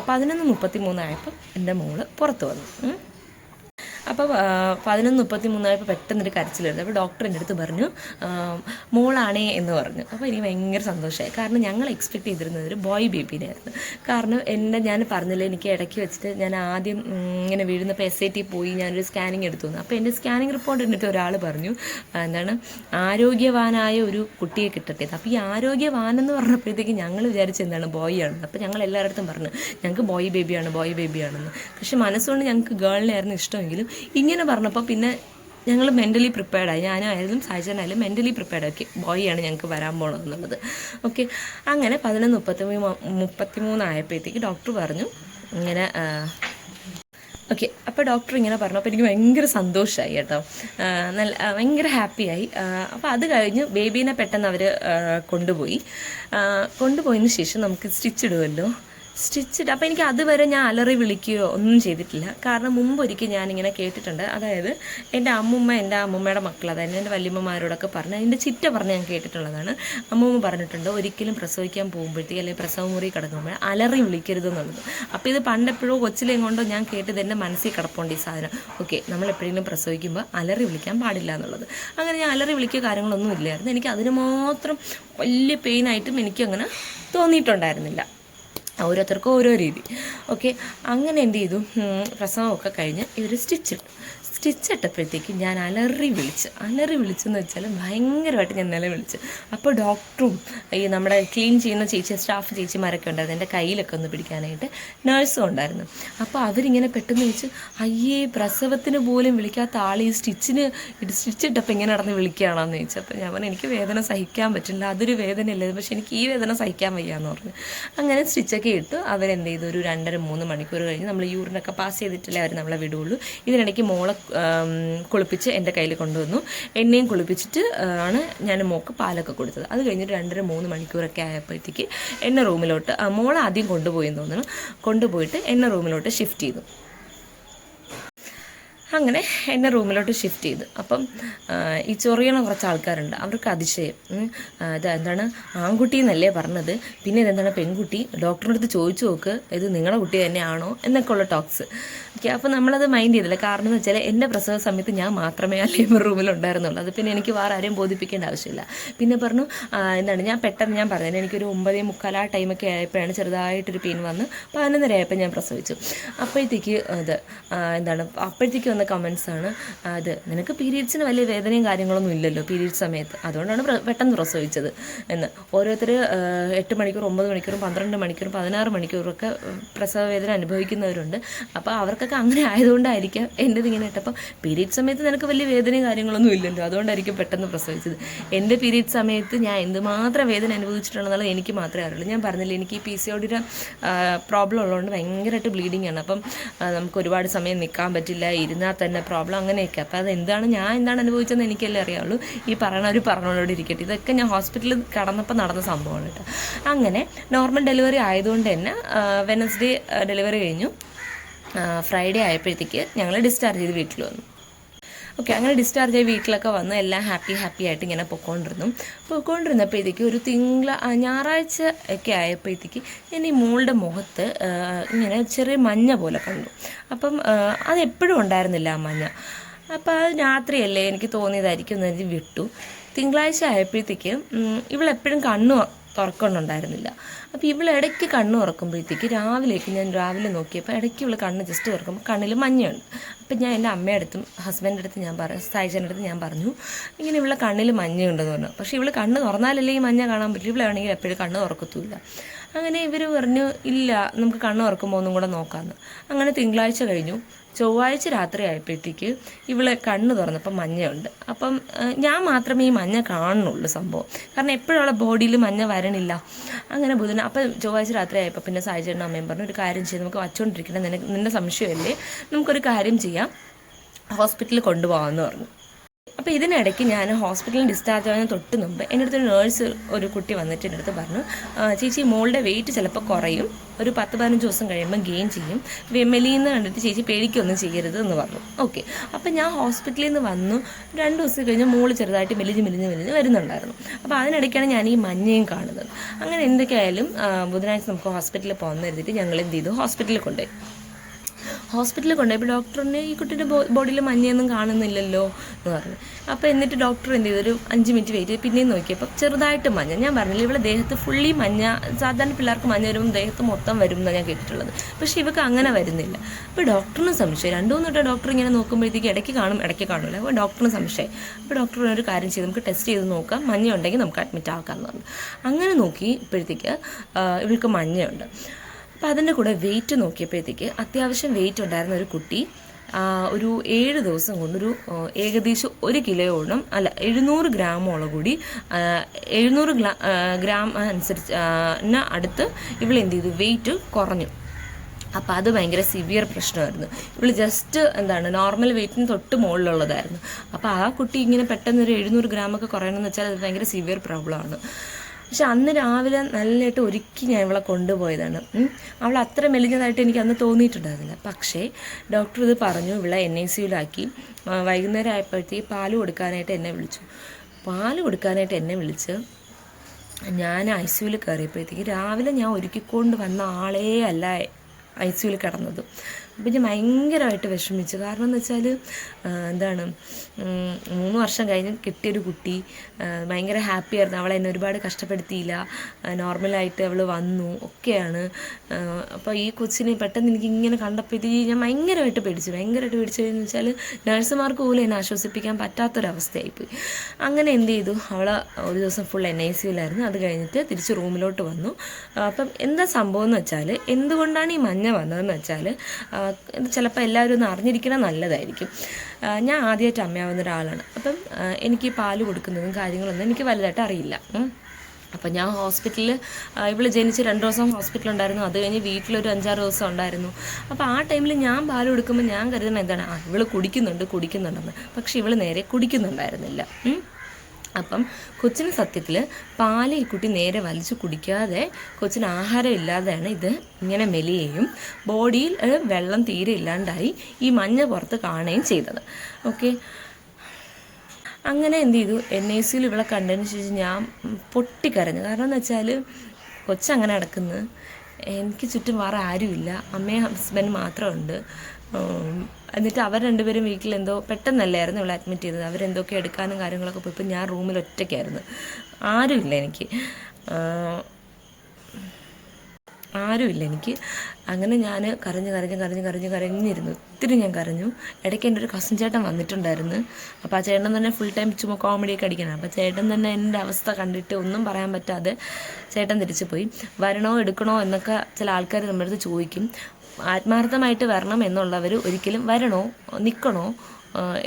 Speaker 1: പതിനൊന്ന് മുപ്പത്തി മൂന്നായപ്പോൾ എന്റെ മോൾ പുറത്ത് വന്നു. അപ്പോൾ പതിനൊന്ന് മുപ്പത്തി മൂന്നായപ്പോൾ പെട്ടെന്നൊരു കരച്ചിലായിരുന്നു. അപ്പോൾ ഡോക്ടർ എന്റെ അടുത്ത് പറഞ്ഞു മോളാണേ എന്ന് പറഞ്ഞു. അപ്പോൾ എനിക്ക് ഭയങ്കര സന്തോഷമായി. കാരണം ഞങ്ങൾ എക്സ്പെക്ട് ചെയ്തിരുന്നത് ഒരു ബോയ് ബേബീനായിരുന്നു കാരണം എന്നെ ഞാൻ പറഞ്ഞില്ല എനിക്ക് ഇടയ്ക്ക് വെച്ചിട്ട് ഞാൻ ആദ്യം ഇങ്ങനെ വീഴുന്നപ്പോൾ എസ് ഐ ടി പോയി ഞാനൊരു സ്കാനിങ് എടുത്തു തന്നു അപ്പോൾ എന്റെ സ്കാനിങ് റിപ്പോർട്ട് എന്നിട്ട് ഒരാൾ പറഞ്ഞു എന്താണ് ആരോഗ്യവാനായ ഒരു കുട്ടിയെ കിട്ടട്ടെ. അപ്പോൾ ഈ ആരോഗ്യവാൻ എന്ന് പറഞ്ഞപ്പോഴത്തേക്ക് ഞങ്ങൾ വിചാരിച്ചു എന്താണ് ബോയ് ആണ് അപ്പോൾ ഞങ്ങൾ എല്ലായിടത്തും പറഞ്ഞു ഞങ്ങൾക്ക് ബോയ് ബേബിയാണ് ബോയ് ബേബിയാണെന്ന് പക്ഷെ മനസ്സുകൊണ്ട് ഞങ്ങൾക്ക് ഗേളിനായിരുന്നു ഇഷ്ടമെങ്കിലും ഇങ്ങനെ പറഞ്ഞപ്പോൾ പിന്നെ ഞങ്ങൾ മെന്റലി പ്രിപ്പയർഡായി ഞാനായാലും സാഹചര്യമായാലും മെന്റലി പ്രിപ്പയർഡ് ഓക്കെ ബോയ് ആണ് ഞങ്ങൾക്ക് വരാൻ പോകണമെന്നുള്ളത് ഓക്കെ അങ്ങനെ പതിനൊന്ന് മുപ്പത്തി മുപ്പത്തി മൂന്നായപ്പോഴത്തേക്ക് ഡോക്ടർ പറഞ്ഞു ഇങ്ങനെ ഓക്കെ അപ്പോൾ ഡോക്ടർ ഇങ്ങനെ പറഞ്ഞു അപ്പോൾ എനിക്ക് ഭയങ്കര സന്തോഷമായി കേട്ടോ. നല്ല ഭയങ്കര ഹാപ്പിയായി അപ്പോൾ അത് കഴിഞ്ഞ് ബേബീനെ പെട്ടെന്ന് അവർ കൊണ്ടുപോയി. കൊണ്ടുപോയതിന് ശേഷം നമുക്ക് സ്റ്റിച്ച് ഇടുമല്ലോ സ്റ്റിച്ച് ഇട്ട് അപ്പോൾ എനിക്ക് അതുവരെ ഞാൻ അലറി വിളിക്കുകയോ ഒന്നും ചെയ്തിട്ടില്ല. കാരണം മുമ്പ് ഒരിക്കൽ ഞാനിങ്ങനെ കേട്ടിട്ടുണ്ട്. അതായത് എന്റെ അമ്മുമ്മ എന്റെ അമ്മുമ്മയുടെ മക്കൾ അതായത് എന്റെ വല്യമ്മമാരോടൊക്കെ പറഞ്ഞ് അതിന്റെ ചിറ്റ പറഞ്ഞ് ഞാൻ കേട്ടിട്ടുള്ളതാണ്. അമ്മുമ്മ പറഞ്ഞിട്ടുണ്ട് ഒരിക്കലും പ്രസവിക്കാൻ പോകുമ്പോഴത്തേക്ക് അല്ലെങ്കിൽ പ്രസവ മുറി കിടക്കുമ്പോൾ അലറി വിളിക്കരുത് എന്നുള്ളത്. അപ്പോൾ ഇത് പണ്ടെപ്പോഴോ കൊച്ചിലേയും കൊണ്ടോ ഞാൻ കേട്ടത് എന്റെ മനസ്സിൽ കിടപ്പുണ്ട് ഈ സാധനം. ഓക്കെ നമ്മൾ എപ്പോഴെങ്കിലും പ്രസവിക്കുമ്പോൾ അലറി വിളിക്കാൻ പാടില്ല എന്നുള്ളത്. അങ്ങനെ ഞാൻ അലറി വിളിക്കുക കാര്യങ്ങളൊന്നും ഇല്ലായിരുന്നു. എനിക്ക് അതിന് മാത്രം വലിയ പെയിനായിട്ടും എനിക്കങ്ങനെ തോന്നിയിട്ടുണ്ടായിരുന്നില്ല. ഓരോരുത്തർക്കും ഓരോ രീതി. ഓക്കെ അങ്ങനെ എന്ത് ചെയ്തു? പ്രസവമൊക്കെ കഴിഞ്ഞ് ഇവർ സ്റ്റിച്ചിട്ടു സ്റ്റിച്ച് ഇട്ടപ്പോഴത്തേക്ക് ഞാൻ അലറി വിളിച്ച് അലറി വിളിച്ചെന്ന് വെച്ചാൽ ഭയങ്കരമായിട്ട് ഞാൻ നില വിളിച്ച് അപ്പോൾ ഡോക്ടറും ഈ നമ്മുടെ ക്ലീൻ ചെയ്യുന്ന ചേച്ചി സ്റ്റാഫ് ചേച്ചിമാരൊക്കെ ഉണ്ടായിരുന്നു. എന്റെ കയ്യിലൊക്കെ ഒന്ന് പിടിക്കാനായിട്ട് നഴ്സും ഉണ്ടായിരുന്നു. അപ്പോൾ അവരിങ്ങനെ പെട്ടെന്ന് വെച്ച് അയ്യേ പ്രസവത്തിന് പോലും വിളിക്കാത്ത ആൾ ഈ സ്റ്റിച്ചിന് സ്റ്റിച്ച് ഇട്ടപ്പോൾ ഇങ്ങനെ നടന്ന് വിളിക്കുകയാണെന്ന് ചോദിച്ചു. അപ്പോൾ ഞാൻ പറഞ്ഞു എനിക്ക് വേദന സഹിക്കാൻ പറ്റില്ല. അതൊരു വേദനയല്ലേ. പക്ഷെ എനിക്ക് ഈ വേദന സഹിക്കാൻ വയ്യാന്ന് പറഞ്ഞു. അങ്ങനെ സ്റ്റിച്ചൊക്കെ ഇട്ടു. അവരെന്ത് ചെയ്തു? ഒരു രണ്ടര മൂന്ന് മണിക്കൂർ കഴിഞ്ഞ് നമ്മൾ യൂറിനൊക്കെ പാസ് ചെയ്തിട്ടില്ലേ അവർ നമ്മളെ വിടുള്ളൂ. ഇതിനിടയ്ക്ക് മോളെ കുളിപ്പിച്ച് എന്റെ കയ്യിൽ കൊണ്ടുവന്നു. എന്നെയും കുളിപ്പിച്ചിട്ട് ആണ് ഞാൻ മോക്ക് പാലൊക്കെ കൊടുത്തത്. അത് കഴിഞ്ഞിട്ട് രണ്ടര മൂന്ന് മണിക്കൂറൊക്കെ ആയപ്പോഴത്തേക്ക് എന്നെ റൂമിലോട്ട് മോൾ ആദ്യം കൊണ്ടുപോയി എന്ന് തോന്നുന്നു. കൊണ്ടുപോയിട്ട് എന്നെ റൂമിലോട്ട് ഷിഫ്റ്റ് ചെയ്തു. അങ്ങനെ എന്നെ റൂമിലോട്ട് ഷിഫ്റ്റ് ചെയ്തു. അപ്പം ഈ ചൊറിയണ കുറച്ച് ആൾക്കാരുണ്ട്. അവർക്ക് അതിശയം. ഇത് എന്താണ് ആൺകുട്ടി എന്നല്ലേ പറഞ്ഞത്? പിന്നെ ഇതെന്താണ് പെൺകുട്ടി? ഡോക്ടറിന്റെ അടുത്ത് ചോദിച്ചു നോക്ക്. ഇത് നിങ്ങളുടെ കുട്ടി തന്നെയാണോ? എന്നൊക്കെ ഉള്ള ടോക്സ് ഓക്കെ അപ്പോൾ നമ്മളത് മൈൻഡ് ചെയ്തില്ല. കാരണം എന്ന് വെച്ചാൽ എന്റെ പ്രസവ സമയത്ത് ഞാൻ മാത്രമേ ആ ലേബർ റൂമിൽ ഉണ്ടായിരുന്നുള്ളൂ. അത് പിന്നെ എനിക്ക് വേറെ ആരെയും ബോധിപ്പിക്കേണ്ട ആവശ്യമില്ല. പിന്നെ പറഞ്ഞു എന്താണ് ഞാൻ പെട്ടെന്ന് ഞാൻ പറഞ്ഞത് എനിക്കൊരു ഒമ്പതേ മുക്കാൽ ആ ടൈമൊക്കെ ആയപ്പോഴാണ് ചെറുതായിട്ടൊരു പെയിൻ വന്ന് പതിനൊന്നര ആയപ്പോൾ ഞാൻ പ്രസവിച്ചു. അപ്പോഴത്തേക്ക് ആ, എന്താണ് അപ്പോഴത്തേക്ക് വന്ന കമൻസാണ് അത് നിനക്ക് പീരീഡ്സിന് വലിയ വേദനയും കാര്യങ്ങളൊന്നും ഇല്ലല്ലോ പീരീഡ്സ് സമയത്ത്. അതുകൊണ്ടാണ് പെട്ടെന്ന് പ്രസവിച്ചത് എന്ന്. ഓരോരുത്തർ എട്ട് മണിക്കൂർ ഒമ്പത് മണിക്കൂറും പന്ത്രണ്ട് മണിക്കൂറും പതിനാറ് മണിക്കൂറൊക്കെ പ്രസവ വേദന അനുഭവിക്കുന്നവരുണ്ട് അപ്പോൾ അവർക്കൊക്കെ അങ്ങനെ ആയതുകൊണ്ടായിരിക്കാം എന്റെ ഇങ്ങനെ ഇട്ടപ്പോൾ പീരീഡ് സമയത്ത് നിനക്ക് വലിയ വേദനയും കാര്യങ്ങളൊന്നും ഇല്ലല്ലോ. അതുകൊണ്ടായിരിക്കും പെട്ടെന്ന് പ്രസവിച്ചത്. എന്റെ പീരീഡ് സമയത്ത് ഞാൻ എന്തുമാത്രം വേദന അനുഭവിച്ചിട്ടുള്ളതെന്നുള്ളത് എനിക്ക് മാത്രമേ അറിയുള്ളൂ. ഞാൻ പറഞ്ഞില്ല എനിക്ക് ഈ പി സി ഒടിയുടെ പ്രോബ്ലം ഉള്ളതുകൊണ്ട് ഭയങ്കരമായിട്ട് ബ്ലീഡിങ് ആണ്. അപ്പം നമുക്ക് ഒരുപാട് സമയം നിൽക്കാൻ പറ്റില്ല ഇരുന്നാൽ തന്നെ പ്രോബ്ലം അങ്ങനെയൊക്കെ. അപ്പോൾ അത് എന്താണ് ഞാൻ എന്താണ് അനുഭവിച്ചതെന്ന് എനിക്കല്ലേ അറിയാവുള്ളൂ. ഈ പറയണവർ പറഞ്ഞോളോട് ഇരിക്കട്ടെ. ഇതൊക്കെ ഞാൻ ഹോസ്പിറ്റലിൽ കടന്നപ്പോൾ നടന്ന സംഭവമാണ് കേട്ടോ. അങ്ങനെ നോർമൽ ഡെലിവറി ആയതുകൊണ്ട് തന്നെ വെനസ്ഡേ ഡെലിവറി കഴിഞ്ഞു. ഫ്രൈഡേ ആയപ്പോഴത്തേക്ക് ഞങ്ങൾ ഡിസ്ചാർജ് ചെയ്ത് വീട്ടിൽ വന്നു. ഓക്കെ അങ്ങനെ ഡിസ്ചാർജ് ആയി വീട്ടിലൊക്കെ വന്ന് എല്ലാം ഹാപ്പി ഹാപ്പി ആയിട്ട് ഇങ്ങനെ പൊക്കോണ്ടിരുന്നു. പൊക്കോണ്ടിരുന്നപ്പോഴത്തേക്ക് ഒരു തിങ്കള ഞായറാഴ്ച ഒക്കെ ആയപ്പോഴത്തേക്ക് ഞാൻ ഈ മോളുടെ മുഖത്ത് ഇങ്ങനെ ചെറിയ മഞ്ഞ പോലെ കണ്ടു. അപ്പം അതെപ്പോഴും ഉണ്ടായിരുന്നില്ല ആ മഞ്ഞ. അപ്പോൾ അത് രാത്രിയല്ലേ എനിക്ക് തോന്നിയതായിരിക്കും എന്നെ വിട്ടു. തിങ്കളാഴ്ച ആയപ്പോഴത്തേക്ക് ഇവളെപ്പോഴും കണ്ണു തുറക്കണുണ്ടായിരുന്നില്ല. അപ്പോൾ ഇവൾ ഇടയ്ക്ക് കണ്ണ് തുറക്കുമ്പോഴത്തേക്ക് രാവിലേക്ക് ഞാൻ രാവിലെ നോക്കിയപ്പോൾ ഇടയ്ക്ക് ഇവൾ കണ്ണ് ജസ്റ്റ് തുറക്കുമ്പോൾ കണ്ണിൽ മഞ്ഞയുണ്ട്. അപ്പം ഞാൻ എന്റെ അമ്മയുടെ അടുത്തും അടുത്ത് ഞാൻ പറഞ്ഞു സായിച്ചന്റെ അടുത്ത് ഞാൻ പറഞ്ഞു ഇങ്ങനെ ഇവളെ കണ്ണിൽ മഞ്ഞയുണ്ടെന്ന് പറഞ്ഞു. പക്ഷേ ഇവൾ കണ്ണ് തുറന്നാലല്ലേ ഈ മഞ്ഞ കാണാൻ പറ്റും? ഇവളാണെങ്കിൽ എപ്പോഴും കണ്ണ് തുറക്കത്തുമില്ല. അങ്ങനെ ഇവർ പറഞ്ഞു ഇല്ല നമുക്ക് കണ്ണ് തുറക്കുമ്പോൾ ഒന്നും കൂടെ നോക്കാമെന്ന് അങ്ങനെ തിങ്കളാഴ്ച കഴിഞ്ഞു. ചൊവ്വാഴ്ച രാത്രി ആയപ്പോഴത്തേക്ക് ഇവളെ കണ്ണ് തുറന്നപ്പോൾ മഞ്ഞയുണ്ട്. അപ്പം ഞാൻ മാത്രമേ ഈ മഞ്ഞ കാണുന്നുള്ളൂ സംഭവം. കാരണം എപ്പോഴും അവളെ ബോഡിയിൽ മഞ്ഞ വരണില്ല. അങ്ങനെ ബുധന അപ്പം ചൊവ്വാഴ്ച രാത്രി ആയപ്പോൾ പിന്നെ സാഹചര്യം അമ്മയും പറഞ്ഞു ഒരു കാര്യം ചെയ്യാം നമുക്ക് വച്ചുകൊണ്ടിരിക്കണം നിനക്ക് നിന്റെ സംശയമല്ലേ? നമുക്കൊരു കാര്യം ചെയ്യാം. ഹോസ്പിറ്റലിൽ കൊണ്ടുപോകാമെന്ന് പറഞ്ഞു. അപ്പോൾ ഇതിനിടയ്ക്ക് ഞാൻ ഹോസ്പിറ്റലിൽ ഡിസ്ചാർജ് ആവുന്ന തൊട്ട് മുമ്പ് എന്റെ അടുത്തൊരു നേഴ്സ് ഒരു കുട്ടി വന്നിട്ട് എന്റെ അടുത്ത് പറഞ്ഞു ചേച്ചി മോളുടെ വെയിറ്റ് ചിലപ്പോൾ കുറയും. ഒരു പത്ത് പതിനഞ്ച് ദിവസം കഴിയുമ്പോൾ ഗെയിൻ ചെയ്യും. മെലിന്ന് കണ്ടിട്ട് ചേച്ചി പേടിക്കൊന്നും ചെയ്യരുത് എന്ന് പറഞ്ഞു. ഓക്കെ അപ്പം ഞാൻ ഹോസ്പിറ്റലിൽ നിന്ന് വന്നു. രണ്ട് ദിവസം കഴിഞ്ഞ് മോൾ ചെറുതായിട്ട് മെലിഞ്ഞ് മെലിഞ്ഞ് മെലിഞ്ഞ് വരുന്നുണ്ടായിരുന്നു. അപ്പോൾ അതിനിടയ്ക്കാണ് ഞാൻ ഈ മഞ്ഞയും കാണുന്നത്. അങ്ങനെ എന്തൊക്കെയായാലും ബുധനാഴ്ച നമുക്ക് ഹോസ്പിറ്റലിൽ പോകുന്ന കരുതിയിട്ട് ഞങ്ങൾ എന്ത് ചെയ്തു? ഹോസ്പിറ്റലിൽ കൊണ്ടുപോയി. ഹോസ്പിറ്റലിൽ കൊണ്ടുപോയപ്പോൾ ഡോക്ടറിന് ഈ കുട്ടിയുടെ ബോഡിയിൽ മഞ്ഞയൊന്നും കാണുന്നില്ലല്ലോ എന്ന് പറഞ്ഞു. അപ്പോൾ എന്നിട്ട് ഡോക്ടർ എന്ത് ചെയ്തു? ഒരു അഞ്ച് മിനിറ്റ് വെയിറ്റ് ചെയ്ത് പിന്നെയും നോക്കിയപ്പോൾ ചെറുതായിട്ട് മഞ്ഞ. ഞാൻ പറഞ്ഞില്ല ഇവിടെ ദേഹത്ത് ഫുള്ളി മഞ്ഞ സാധാരണ പിള്ളേർക്ക് മഞ്ഞ വരുമ്പോൾ ദേഹത്ത് മൊത്തം വരും എന്നാണ് ഞാൻ കേട്ടിട്ടുള്ളത്. പക്ഷേ ഇവക്ക് അങ്ങനെ വരുന്നില്ല. അപ്പോൾ ഡോക്ടറിന് സംശയം രണ്ടു മൂന്ന് ഡോക്ടർ ഇങ്ങനെ നോക്കുമ്പോഴത്തേക്ക് ഇടയ്ക്ക് കാണും ഇടയ്ക്ക് കാണില്ല അപ്പോൾ ഡോക്ടറിന് സംശയം അപ്പോൾ ഡോക്ടർ ഒരു കാര്യം ചെയ്ത്. നമുക്ക് ടെസ്റ്റ് ചെയ്ത് നോക്കാം. മഞ്ഞ ഉണ്ടെങ്കിൽ നമുക്ക് അഡ്മിറ്റ് ആക്കാമെന്ന് പറഞ്ഞു. അങ്ങനെ നോക്കി ഇപ്പോഴത്തേക്ക് ഇവൾക്ക് മഞ്ഞയുണ്ട്. അപ്പോൾ അതിന്റെ കൂടെ വെയിറ്റ് നോക്കിയപ്പോഴത്തേക്ക് അത്യാവശ്യം വെയിറ്റ് ഉണ്ടായിരുന്ന ഒരു കുട്ടി ഒരു ഏഴ് ദിവസം കൊണ്ടൊരു ഏകദേശം ഒരു കിലോയോളം അല്ല എഴുന്നൂറ് ഗ്രാമോളം കൂടി എഴുന്നൂറ് ഗ്രാ അനുസരിച്ച് അടുത്ത് ഇവൾ എന്ത് ചെയ്തു? വെയിറ്റ് കുറഞ്ഞു. അപ്പോൾ അത് ഭയങ്കര സിവിയർ പ്രശ്നമായിരുന്നു. ഇവൾ ജസ്റ്റ് എന്താണ് നോർമൽ വെയിറ്റിന് തൊട്ട് മുകളിലുള്ളതായിരുന്നു. അപ്പോൾ ആ കുട്ടി ഇങ്ങനെ പെട്ടെന്ന് ഒരു എഴുന്നൂറ് ഗ്രാമൊക്കെ കുറയണമെന്ന് വെച്ചാൽ അത് ഭയങ്കര സിവിയർ പ്രോബ്ലമാണ് പക്ഷെ അന്ന് രാവിലെ നല്ലതായിട്ട് ഒരുക്കി ഞാൻ ഇവളെ കൊണ്ടുപോയതാണ്. അവൾ അത്ര മെലിഞ്ഞതായിട്ട് എനിക്ക് അന്ന് തോന്നിയിട്ടുണ്ടായിരുന്നില്ല. പക്ഷേ ഡോക്ടർ ഇത് പറഞ്ഞു ഇവളെ എൻ ഐ സിയിലാക്കി. വൈകുന്നേരം ആയപ്പോഴത്തേക്ക് പാൽ കൊടുക്കാനായിട്ട് എന്നെ വിളിച്ചു. പാൽ കൊടുക്കാനായിട്ട് എന്നെ വിളിച്ച് ഞാൻ ഐ സിയുവിൽ കയറിയപ്പോഴത്തേക്ക് രാവിലെ ഞാൻ ഒരുക്കിക്കൊണ്ട് വന്ന ആളേ അല്ല ഐ സിയുവിൽ കിടന്നത്. അപ്പം ഞാൻ ഭയങ്കരമായിട്ട് വിഷമിച്ചു. കാരണം എന്ന് വെച്ചാൽ എന്താണ് മൂന്ന് വർഷം കഴിഞ്ഞ് കിട്ടിയൊരു കുട്ടി ഭയങ്കര ഹാപ്പി ആയിരുന്നു. അവളെ എന്നെ ഒരുപാട് കഷ്ടപ്പെടുത്തിയില്ല. നോർമലായിട്ട് അവൾ വന്നു. ഒക്കെയാണ്. അപ്പോൾ ഈ കൊച്ചിനെ പെട്ടെന്ന് എനിക്ക് ഇങ്ങനെ കണ്ടപ്പോഴത്തേക്ക് ഞാൻ ഭയങ്കരമായിട്ട് പേടിച്ചു. ഭയങ്കരമായിട്ട് പേടിച്ചു എന്ന് വെച്ചാൽ നഴ്സുമാർക്ക് പോലും എന്നെ ആശ്വസിപ്പിക്കാൻ പറ്റാത്തൊരവസ്ഥയായിപ്പോയി അങ്ങനെ എന്ത് ചെയ്തു? അവൾ ഒരു ദിവസം ഫുൾ എൻ ഐ സിയിലായിരുന്നു അത് കഴിഞ്ഞിട്ട് തിരിച്ച് റൂമിലോട്ട് വന്നു. അപ്പം എന്താ സംഭവം എന്ന് വെച്ചാൽ എന്തുകൊണ്ടാണ് ഈ മഞ്ഞ വന്നതെന്ന് വെച്ചാൽ ചിലപ്പോൾ എല്ലാവരും ഒന്ന് അറിഞ്ഞിരിക്കണം നല്ലതായിരിക്കും. ഞാൻ ആദ്യമായിട്ട് അമ്മയാവുന്ന ഒരാളാണ്. അപ്പം എനിക്ക് പാൽ കൊടുക്കുന്നതും കാര്യങ്ങളൊന്നും എനിക്ക് വലുതായിട്ട് അറിയില്ല. അപ്പം ഞാൻ ഹോസ്പിറ്റലിൽ ഇവൾ ജനിച്ച് രണ്ട് ദിവസം ഹോസ്പിറ്റലിൽ ഉണ്ടായിരുന്നു. അത് കഴിഞ്ഞ് വീട്ടിലൊരു അഞ്ചാറ് ദിവസം ഉണ്ടായിരുന്നു. അപ്പോൾ ആ ടൈമിൽ ഞാൻ പാൽ കൊടുക്കുമ്പോൾ ഞാൻ കരുതുന്നത് എന്താണ്? ആ ഇവൾ കുടിക്കുന്നുണ്ട് കുടിക്കുന്നുണ്ടെന്ന്. പക്ഷേ ഇവൾ നേരെ കുടിക്കുന്നുണ്ടായിരുന്നില്ല. അപ്പം കൊച്ചിന് സത്യത്തിൽ പാൽ ഈ കുട്ടി നേരെ വലിച്ചു കുടിക്കാതെ കൊച്ചിന് ആഹാരം ഇല്ലാതെയാണ് ഇത് ഇങ്ങനെ മെലിയുകയും ബോഡിയിൽ വെള്ളം തീരെ ഇല്ലാണ്ടായി ഈ മഞ്ഞ പുറത്ത് കാണുകയും ചെയ്തത്. ഓക്കെ. അങ്ങനെ എന്ത് ചെയ്തു? എൻ ഐ സിയിൽ ഇവിടെ കണ്ടതിന് ശേഷം ഞാൻ പൊട്ടിക്കരഞ്ഞു. കാരണം എന്ന് വെച്ചാൽ കൊച്ചങ്ങനെ നടക്കുന്നത് എനിക്ക് ചുറ്റും വേറെ ആരുമില്ല. അമ്മയും ഹസ്ബൻഡ് മാത്രമുണ്ട് എന്നിട്ട് അവർ രണ്ടുപേരും വീട്ടിൽ എന്തോ പെട്ടെന്നല്ലായിരുന്നു ഇവിടെ അഡ്മിറ്റ് ചെയ്തത്. അവരെന്തൊക്കെ എടുക്കാനും കാര്യങ്ങളൊക്കെ പോയപ്പോൾ ഞാൻ റൂമിൽ ഒറ്റയ്ക്കായിരുന്നു. ആരുമില്ല എനിക്ക്. ആരുമില്ല എനിക്ക്. അങ്ങനെ ഞാൻ കരഞ്ഞ് കരഞ്ഞ് കരഞ്ഞ് കരഞ്ഞ് കരഞ്ഞിരുന്നു. ഒത്തിരി ഞാൻ കരഞ്ഞു. ഇടയ്ക്ക് എന്റെ ഒരു കസിൻ ചേട്ടൻ വന്നിട്ടുണ്ടായിരുന്നു. അപ്പോൾ ആ ചേട്ടൻ തന്നെ ഫുൾ ടൈം ചുമ്മാ കോമഡിയൊക്കെ അടിക്കണം. അപ്പോൾ ചേട്ടൻ തന്നെ എന്റെ അവസ്ഥ കണ്ടിട്ട് ഒന്നും പറയാൻ പറ്റാതെ ചേട്ടൻ തിരിച്ചു പോയി വരണോ എടുക്കണോ എന്നൊക്കെ ചില ആൾക്കാർ നമ്മുടെ അടുത്ത് ചോദിക്കും. ആത്മാർത്ഥമായിട്ട് വരണം എന്നുള്ളവർ ഒരിക്കലും വരണോ നിൽക്കണോ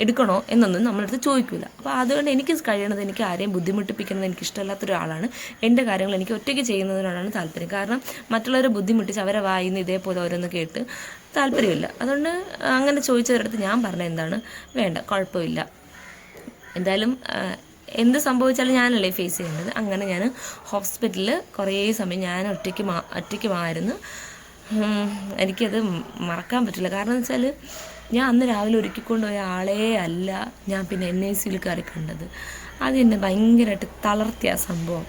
Speaker 1: എടുക്കണോ എന്നൊന്നും നമ്മളടുത്ത് ചോദിക്കില്ല അപ്പോൾ അതുകൊണ്ട് എനിക്ക് കഴിയണത് എനിക്ക് ആരെയും ബുദ്ധിമുട്ടിപ്പിക്കുന്നത് എനിക്ക് ഇഷ്ടമല്ലാത്ത ഒരാളാണ്. എന്റെ കാര്യങ്ങൾ എനിക്ക് ഒറ്റയ്ക്ക് ചെയ്യുന്നതിനോടാണ് താല്പര്യം. കാരണം മറ്റുള്ളവരെ ബുദ്ധിമുട്ടിച്ച് അവരെ വായിന്ന് ഇതേപോലെ ഓരോന്ന് കേട്ട് താല്പര്യമില്ല. അതുകൊണ്ട് അങ്ങനെ ചോദിച്ചവരടുത്ത് ഞാൻ പറഞ്ഞ എന്താണ്? വേണ്ട കുഴപ്പമില്ല. എന്തായാലും എന്ത് സംഭവിച്ചാലും ഞാനല്ലേ ഫേസ് ചെയ്യേണ്ടത് അങ്ങനെ ഞാൻ ഹോസ്പിറ്റലിൽ കുറേ സമയം ഞാൻ ഒറ്റയ്ക്ക് മാ ഉം, എനിക്കത് മറക്കാൻ പറ്റില്ല. കാരണം എന്ന് വെച്ചാൽ ഞാൻ അന്ന് രാവിലെ ഒരുക്കിക്കൊണ്ട് പോയ ആളേ അല്ല ഞാൻ പിന്നെ എൻ ഐ സിയിൽ കയറി കണ്ടത്. അത് എന്നെ ഭയങ്കരമായിട്ട് തളർത്തിയ സംഭവം.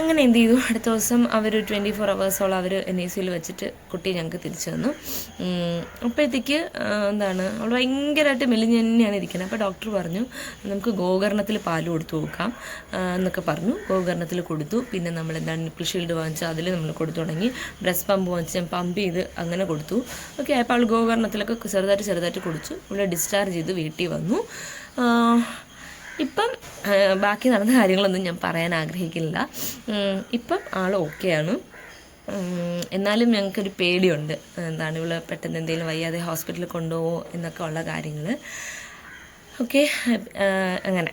Speaker 1: അങ്ങനെ എന്ത് ചെയ്തു? അടുത്ത ദിവസം അവർ ട്വന്റി ഫോർ അവേഴ്സോളം അവർ എൻ ഐ സിയിൽ വെച്ചിട്ട് കുട്ടി ഞങ്ങൾക്ക് തിരിച്ചു തന്നു. അപ്പോഴത്തേക്ക് എന്താണ് അവൾ ഭയങ്കരമായിട്ട് മെലിഞ്ഞ് തന്നെയാണ് ഇരിക്കുന്നത് അപ്പോൾ ഡോക്ടർ പറഞ്ഞു നമുക്ക് ഗോകർണത്തിൽ പാൽ കൊടുത്തു നോക്കാം എന്നൊക്കെ പറഞ്ഞു. ഗോകർണത്തിൽ കൊടുത്തു. പിന്നെ നമ്മൾ എന്താണ് നിപ്പിൾ ഷീൽഡ് വാങ്ങിച്ചാൽ അതിൽ നമ്മൾ കൊടുത്തു തുടങ്ങി. ബ്രസ്റ്റ് പമ്പ് വാങ്ങിച്ച് ഞാൻ പമ്പ് ചെയ്ത് അങ്ങനെ കൊടുത്തു. ഓക്കെ അപ്പോൾ അവൾ ഗോകർണത്തിലൊക്കെ ചെറുതായിട്ട് ചെറുതായിട്ട് കുടിച്ചു. ഇവിടെ ഡിസ്ചാർജ് ചെയ്ത് വീട്ടിൽ വന്നു. ഇപ്പം ബാക്കി നടന്ന കാര്യങ്ങളൊന്നും ഞാൻ പറയാൻ ആഗ്രഹിക്കുന്നില്ല. ഇപ്പം ആൾ ഓക്കെയാണ്. എന്നാലും ഞങ്ങൾക്കൊരു പേടിയുണ്ട്. എന്താണ് ഇവൾ പെട്ടെന്ന് എന്തെങ്കിലും വയ്യാതെ ഹോസ്പിറ്റലിൽ കൊണ്ടുപോകുമോ എന്നൊക്കെ ഉള്ള കാര്യങ്ങൾ ഓക്കെ അങ്ങനെ.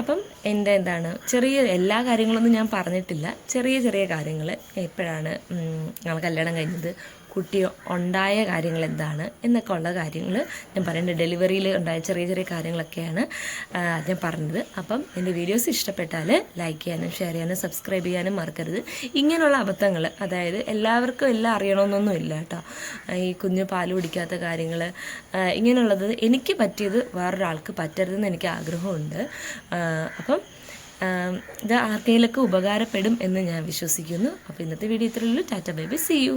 Speaker 1: അപ്പം എന്റെ എന്താണ് ചെറിയ എല്ലാ കാര്യങ്ങളൊന്നും ഞാൻ പറഞ്ഞിട്ടില്ല. ചെറിയ ചെറിയ കാര്യങ്ങൾ എപ്പോഴാണ് ഞങ്ങൾ കല്യാണം കഴിഞ്ഞത്? കുട്ടി ഉണ്ടായ കാര്യങ്ങൾ എന്താണ് എന്നൊക്കെ ഉള്ള കാര്യങ്ങൾ ഞാൻ പറയുന്നത് ഡെലിവറിയിൽ ഉണ്ടായ ചെറിയ ചെറിയ കാര്യങ്ങളൊക്കെയാണ് ഞാൻ പറഞ്ഞത്. അപ്പം എന്റെ വീഡിയോസ് ഇഷ്ടപ്പെട്ടാൽ ലൈക്ക് ചെയ്യാനും ഷെയർ ചെയ്യാനും സബ്സ്ക്രൈബ് ചെയ്യാനും മറക്കരുത്. ഇങ്ങനെയുള്ള അബദ്ധങ്ങൾ അതായത് എല്ലാവർക്കും എല്ലാം അറിയണമെന്നൊന്നും ഇല്ല കേട്ടോ. ഈ കുഞ്ഞ് പാൽ കുടിക്കാത്ത കാര്യങ്ങൾ ഇങ്ങനെയുള്ളത് എനിക്ക് പറ്റിയത് വേറൊരാൾക്ക് പറ്റരുതെന്ന് എനിക്ക് ആഗ്രഹമുണ്ട്. അപ്പം ഇത് ആർക്കെങ്കിലൊക്കെ ഉപകാരപ്പെടും എന്ന് ഞാൻ വിശ്വസിക്കുന്നു. അപ്പോൾ ഇന്നത്തെ വീഡിയോ ഇത്രയുള്ളൂ tata bye bye. See you